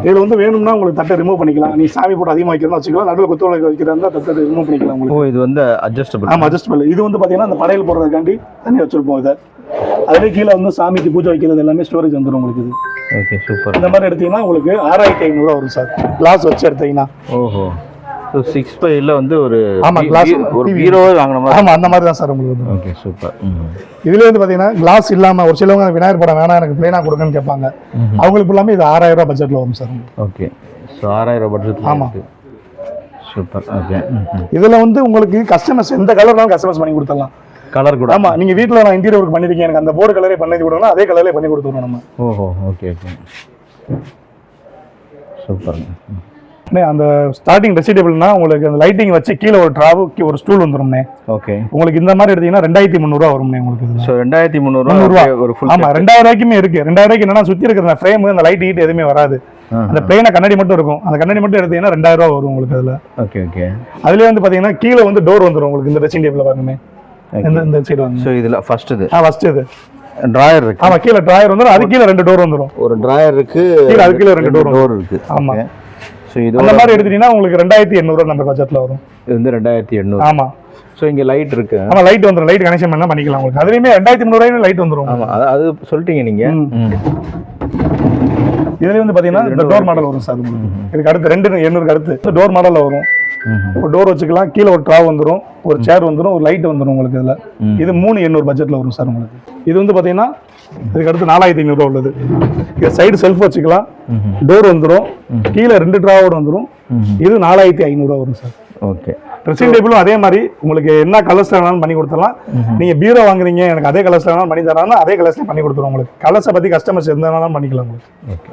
Speaker 3: இதில் வந்து வேணும்னா உங்களுக்கு தட்டை ரிமூவ் பண்ணிக்கலாம். நீ சாமி போட்டு அதிகமாக வைக்கிறதா வச்சுக்கலாம் நடுவில் குத்து விளக்கு வைக்கிறதா தட்டை ரிமூவ் பண்ணிக்கலாம் உங்களுக்கு.
Speaker 2: ஓ இது வந்து அட்ஜஸ்டபிள்
Speaker 3: ஆமாம் அட்ஜஸ்டபிள் இது வந்து பார்த்தீங்கன்னா அந்த படையல் போடுறதுக்காண்டி தண்ணி வச்சிருப்போம் இதை. அதுலேயே கீழே வந்து சாமிக்கு பூஜை வைக்கிறது எல்லாமே ஸ்டோரேஜ் வந்துடும் உங்களுக்கு இது.
Speaker 2: ஓகே சூப்பர்
Speaker 3: இந்த மாதிரி எடுத்தீங்கன்னா உங்களுக்கு ஆறாயிரத்தி ஐநூறுரூவா வரும் சார். கிளாஸ் வச்சு எடுத்தீங்கன்னா.
Speaker 2: ஓஹோ. ஸோ சிக்ஸ் ஃபைவ்ல வந்து ஒரு
Speaker 3: ஆமா,
Speaker 2: பீ-
Speaker 3: glass
Speaker 2: பீ- ஒரு. பீரோவே வாங்கின மாதிரி.
Speaker 3: ஆமா அந்த மாதிரி தான் சார் உங்களுக்கு
Speaker 2: ஓகே சூப்பர் ம்
Speaker 3: இதுல வந்து பாத்தீங்கன்னா கிளாஸ் இல்லாம ஒரு சிலவங்க விநாயகர் படம் வேணாம் எனக்கு பிளைனா கொடுங்கன்னு கேட்பாங்க. அவங்களுக்கு எல்லாமே இது ஆறாயிரம் ரூபாய் பட்ஜெட்ல வரும் சார்.
Speaker 2: ஓகே ஸோ ஆறாயிரம் பட்ஜெட்
Speaker 3: ஆமா.
Speaker 2: சூப்பர் ஓகே
Speaker 3: இதுல வந்து உங்களுக்கு கஸ்டமர்ஸ் எந்த கலர்னாலும் கஸ்டமர்ஸ் பண்ணி கொடுத்துடலாம்.
Speaker 2: கலர் கூட.
Speaker 3: ஆமா நீங்க வீட்ல நான் இன்டீரியர் ஒர்க் பண்ணிருக்கேன் எனக்கு அந்த போர்டு கலரே பண்ணி கொடுக்கணும் அதே கலரே பண்ணி கொடுத்துருவோம் நம்ம.
Speaker 2: ஓஹோ ஓகே ஓகே
Speaker 3: அண்ணே, அந்த ஸ்டார்டிங் ட்ரெஸ்ஸி டேபிள்னா உங்களுக்கு அந்த லைட்டிங் வச்சு கீழே ஒரு டிராவு ஒரு ஸ்டூல் வந்துரும்ண்ணே.
Speaker 2: ஓகே
Speaker 3: உங்களுக்கு இந்த மாதிரி எடுத்தீங்கன்னா ரெண்டாயிரத்தி முந்நூறுவா வரும்ண்ணே உங்களுக்கு.
Speaker 2: ஸோ ரெண்டாயிரத்தி
Speaker 3: முந்நூறுவா.
Speaker 2: ஒரு ஃபுல்
Speaker 3: ஆமா ரெண்டாயிரம் ரூபாய்க்குமே இருக்கு. ரெண்டாயிரம் ரூபாய்க்கு என்னன்னா சுத்தி இருக்கிற அந்த ஃப்ரேம் அந்த லைட் ஹீட் எதுவுமே வராது. அந்த பிளெயினா கண்ணாடி மட்டும் இருக்கும். அந்த கண்ணாடி மட்டும் எடுத்தீங்கன்னா ரெண்டாயிரம் ரூபா வரும் உங்களுக்கு அதுல.
Speaker 2: ஓகே ஓகே
Speaker 3: அதுலயே வந்து பாத்தீங்கன்னா கீழே வந்து டோர் வந்துரும் உங்களுக்கு இந்த ட்ரெஸ்ஸிங் டேபிள் பாருங்க இந்த இந்த சைடு வாங்க.
Speaker 2: ஸோ இதில் ஃபர்ஸ்ட் இது.
Speaker 3: ஆ ஃபர்ஸ்ட் இது.
Speaker 2: ட்ராயர் இருக்கு.
Speaker 3: ஆமா கீழே டிராயர் வந்துரும். அது கீழே ரெண்டு டோர் வந்துரும்.
Speaker 2: ஒரு ட்ராயர் இருக்கு.
Speaker 3: கீழே அது கீழே ரெண்டு door
Speaker 2: டோர் இருக்கு.
Speaker 3: ஆமா.
Speaker 2: ஸோ இது
Speaker 3: அந்த மாதிரி எடுத்துட்டீங்கன்னா உங்களுக்கு ரெண்டாயிரத்தி எண்ணூறு நம்ம பட்ஜெட்ல வரும்.
Speaker 2: இது வந்து ரெண்டாயிரத்தி எண்ணூறு.
Speaker 3: ஆமா.
Speaker 2: ஸோ இங்கே லைட் இருக்கு.
Speaker 3: ஆமா லைட் வந்துரும். லைட் கனெக்ஷன் பண்ணா பண்ணிக்கலாம் உங்களுக்கு. அதுலயுமே ரெண்டாயிரத்தி முந்நூறு லைட் வந்துரும்
Speaker 2: ஆமாம் அது அது சொல்லிட்டீங்க நீங்கள்
Speaker 3: ம். இதுல வந்து பாத்தீங்கன்னா இந்த டோர் மாடல் வரும். சார். இதுக்கு அடுத்து ரெண்டு எண்ணூறுக்கு அடுத்து டோர் மாடல்ல வரும். ஒரு டோர் வச்சுக்கலாம். கீழே ஒரு ட்ரா வந்துரும். ஒரு சேர் வந்துரும். ஒரு லைட் வந்துரும் உங்களுக்கு இதுல. இது மூணு எண்ணூறு பட்ஜெட்ல வரும் சார் உங்களுக்கு. இது வந்து பாத்தீங்கன்னா இதுக்கு அடுத்து நாலாயிரத்தி ஐநூறுரூவா உள்ளது. இது சைடு செல்ஃப் வச்சுக்கலாம். டோர் வந்துரும். கீழே ரெண்டு ட்ராவோட வந்துரும். இது நாலாயிரத்தி ஐநூறுரூவா வரும் சார்.
Speaker 2: ஓகே.
Speaker 3: ட்ரெஸ்ஸிங் டேபிளும் அதே மாதிரி. உங்களுக்கு என்ன கலர்ஸ்ல வேணாலும் பண்ணி கொடுத்துடலாம். நீங்க பீரோ வாங்குறீங்க. எனக்கு அதே கலர்ஸ்ல வேணாலும் பண்ணி தராங்கன்னா அதே கலர்ஸ்ல பண்ணி கொடுத்துருவோம் உங்களுக்கு. கலர்ஸை பத்தி கஸ்டமர்ஸ் எந்த வேணாலும் பண்ணிக்கலாம் உங்களுக்கு.
Speaker 2: ஓகே.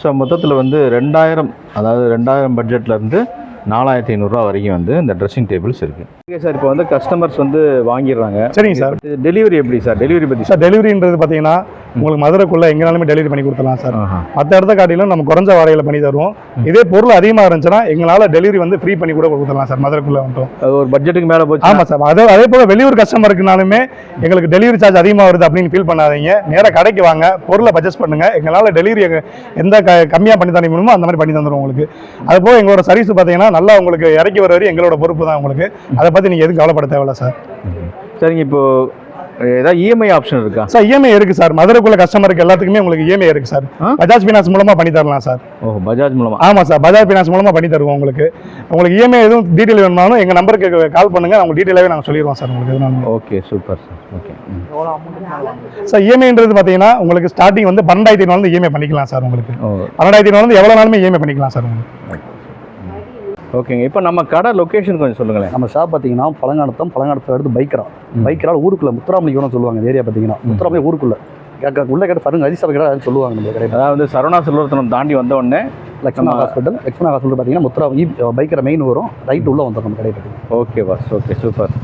Speaker 2: ஸோ மொத்தத்தில் வந்து ரெண்டாயிரம் அதாவது ரெண்டாயிரம் பட்ஜெட்லேருந்து நாலாயிரத்தி ஐநூறுரூவா வரைக்கும் வந்து இந்த ட்ரெஸ்ஸிங் டேபிள்ஸ் இருக்குது ஓகே சார் இப்போ வந்து கஸ்டமர்ஸ் வந்து வாங்கிடுறாங்க.
Speaker 3: சரிங்க சார்
Speaker 2: டெலிவரி எப்படி சார் டெலிவரி பற்றி
Speaker 3: சார் டெலிவரின்றது பார்த்தீங்கன்னா உங்களுக்கு மதுரைக்குள்ள எங்கனாலுமே டெலிவரி பண்ணி கொடுத்துடலாம் சார் மற்ற இடத்த காட்டிலும் நம்ம குறைஞ்ச வாடகையில் பண்ணி தருவோம். இதே பொருள் அதிகமாக இருந்துச்சுன்னா எங்களால் டெலிவரி வந்து ஃப்ரீ பண்ணி கூட கொடுத்துடலாம் சார் மதுரைக்குள்ள மட்டும்.
Speaker 2: அது ஒரு பட்ஜெட்டுக்கு மேலே போச்சு
Speaker 3: ஆமாம் சார் அதே அதே போல் வெளியூர் கஸ்டமருக்குனாலுமே எங்களுக்கு டெலிவரி சார்ஜ் அதிகமாக வருது அப்படின்னு ஃபீல் பண்ணாதீங்க. நேராக கடைக்கு வாங்க பொருளை பர்ச்சேஸ் பண்ணுங்க. எங்களால் டெலிவரி எந்த க கம்மியாக பண்ணி தர முடியுமோ அந்த மாதிரி பண்ணி தந்துடுவோம் உங்களுக்கு. அது போக எங்களோட சர்வீஸ் பார்த்தீங்கன்னா நல்லா உங்களுக்கு இறக்கி வர வரையும் எங்களோட பொறுப்பு தான் உங்களுக்கு. அதை பற்றி நீங்கள் எதுவும் கவலைப்பட தேவையில்ல சார்
Speaker 2: சரிங்க இப்போ ஏதாவது இஎம்ஐ ஆப்ஷன் இருக்கா?
Speaker 3: சார் இஎம்ஐ இருக்கு சார் மதுரைக்குள்ள கஸ்டமருக்கு எல்லாத்துக்குமே உங்களுக்கு இஎம்ஐ இருக்கு சார்? பஜாஜ் ஃபினான்ஸ் மூலமா பண்ணி தரலாம் சார்
Speaker 2: ஓ பஜாஜ் மூலமாக
Speaker 3: ஆமா சார் பஜாஜ் ஃபினான்ஸ் மூலமா பண்ணி தருவோம் உங்களுக்கு. உங்களுக்கு இஎம்ஐ எதுவும் டீட்டெயில் வேணுமாலும் எங்க நம்பருக்கு கால் பண்ணுங்க. அவங்க டீட்டெயிலாகவே நாங்கள் சொல்லிடுவோம் சார் உங்களுக்கு எதுனாலும்
Speaker 2: okay super sir okay
Speaker 3: sir இஎம்ஐன்றது பார்த்தீங்கன்னா உங்களுக்கு ஸ்டார்டிங் வந்து பன்னெண்டாயிரத்தி ஐநூறு இஎம்ஐ பண்ணிக்கலாம் சார் உங்களுக்கு. பன்னெண்டாயிரத்தி ஐநூறு எவ்வளோ நாளுமே இஎம்ஐ பண்ணிக்கலாம் சார் உங்களுக்கு.
Speaker 2: ஓகேங்க. இப்போ நம்ம கடை லொக்கேஷன் கொஞ்சம் சொல்லுங்களேன்.
Speaker 1: நம்ம ஷாப் பார்த்தீங்கன்னா பழங்கானத்தம் பழங்கானத்தில் அடுத்து பைக்கரா பைக்கரால் ஊருக்குள்ள முத்துராமலிங்கம்னு சொல்லுவாங்க ஏரியா பார்த்தீங்கன்னா முத்துராமலிங்க ஊருக்குள்ள. உள்ள கேட்ட பாருங்க அரிசா கடை சொல்லுவாங்க நம்ம கடை
Speaker 2: அதாவது சரவணா செல்வரத்தனம் தாண்டி வந்த உடனே
Speaker 1: லக்ஷ்மணா ஹாஸ்பிட்டல் லக்ஷ்மணா ஹாஸ்பிட்டல் பார்த்தீங்கன்னா முத்துரா பைக்கரை மெயின் வரும். ரைட் உள்ள வந்துடும் நம்ம கடை
Speaker 2: ஓகே பாஸ் ஓகே சூப்பர்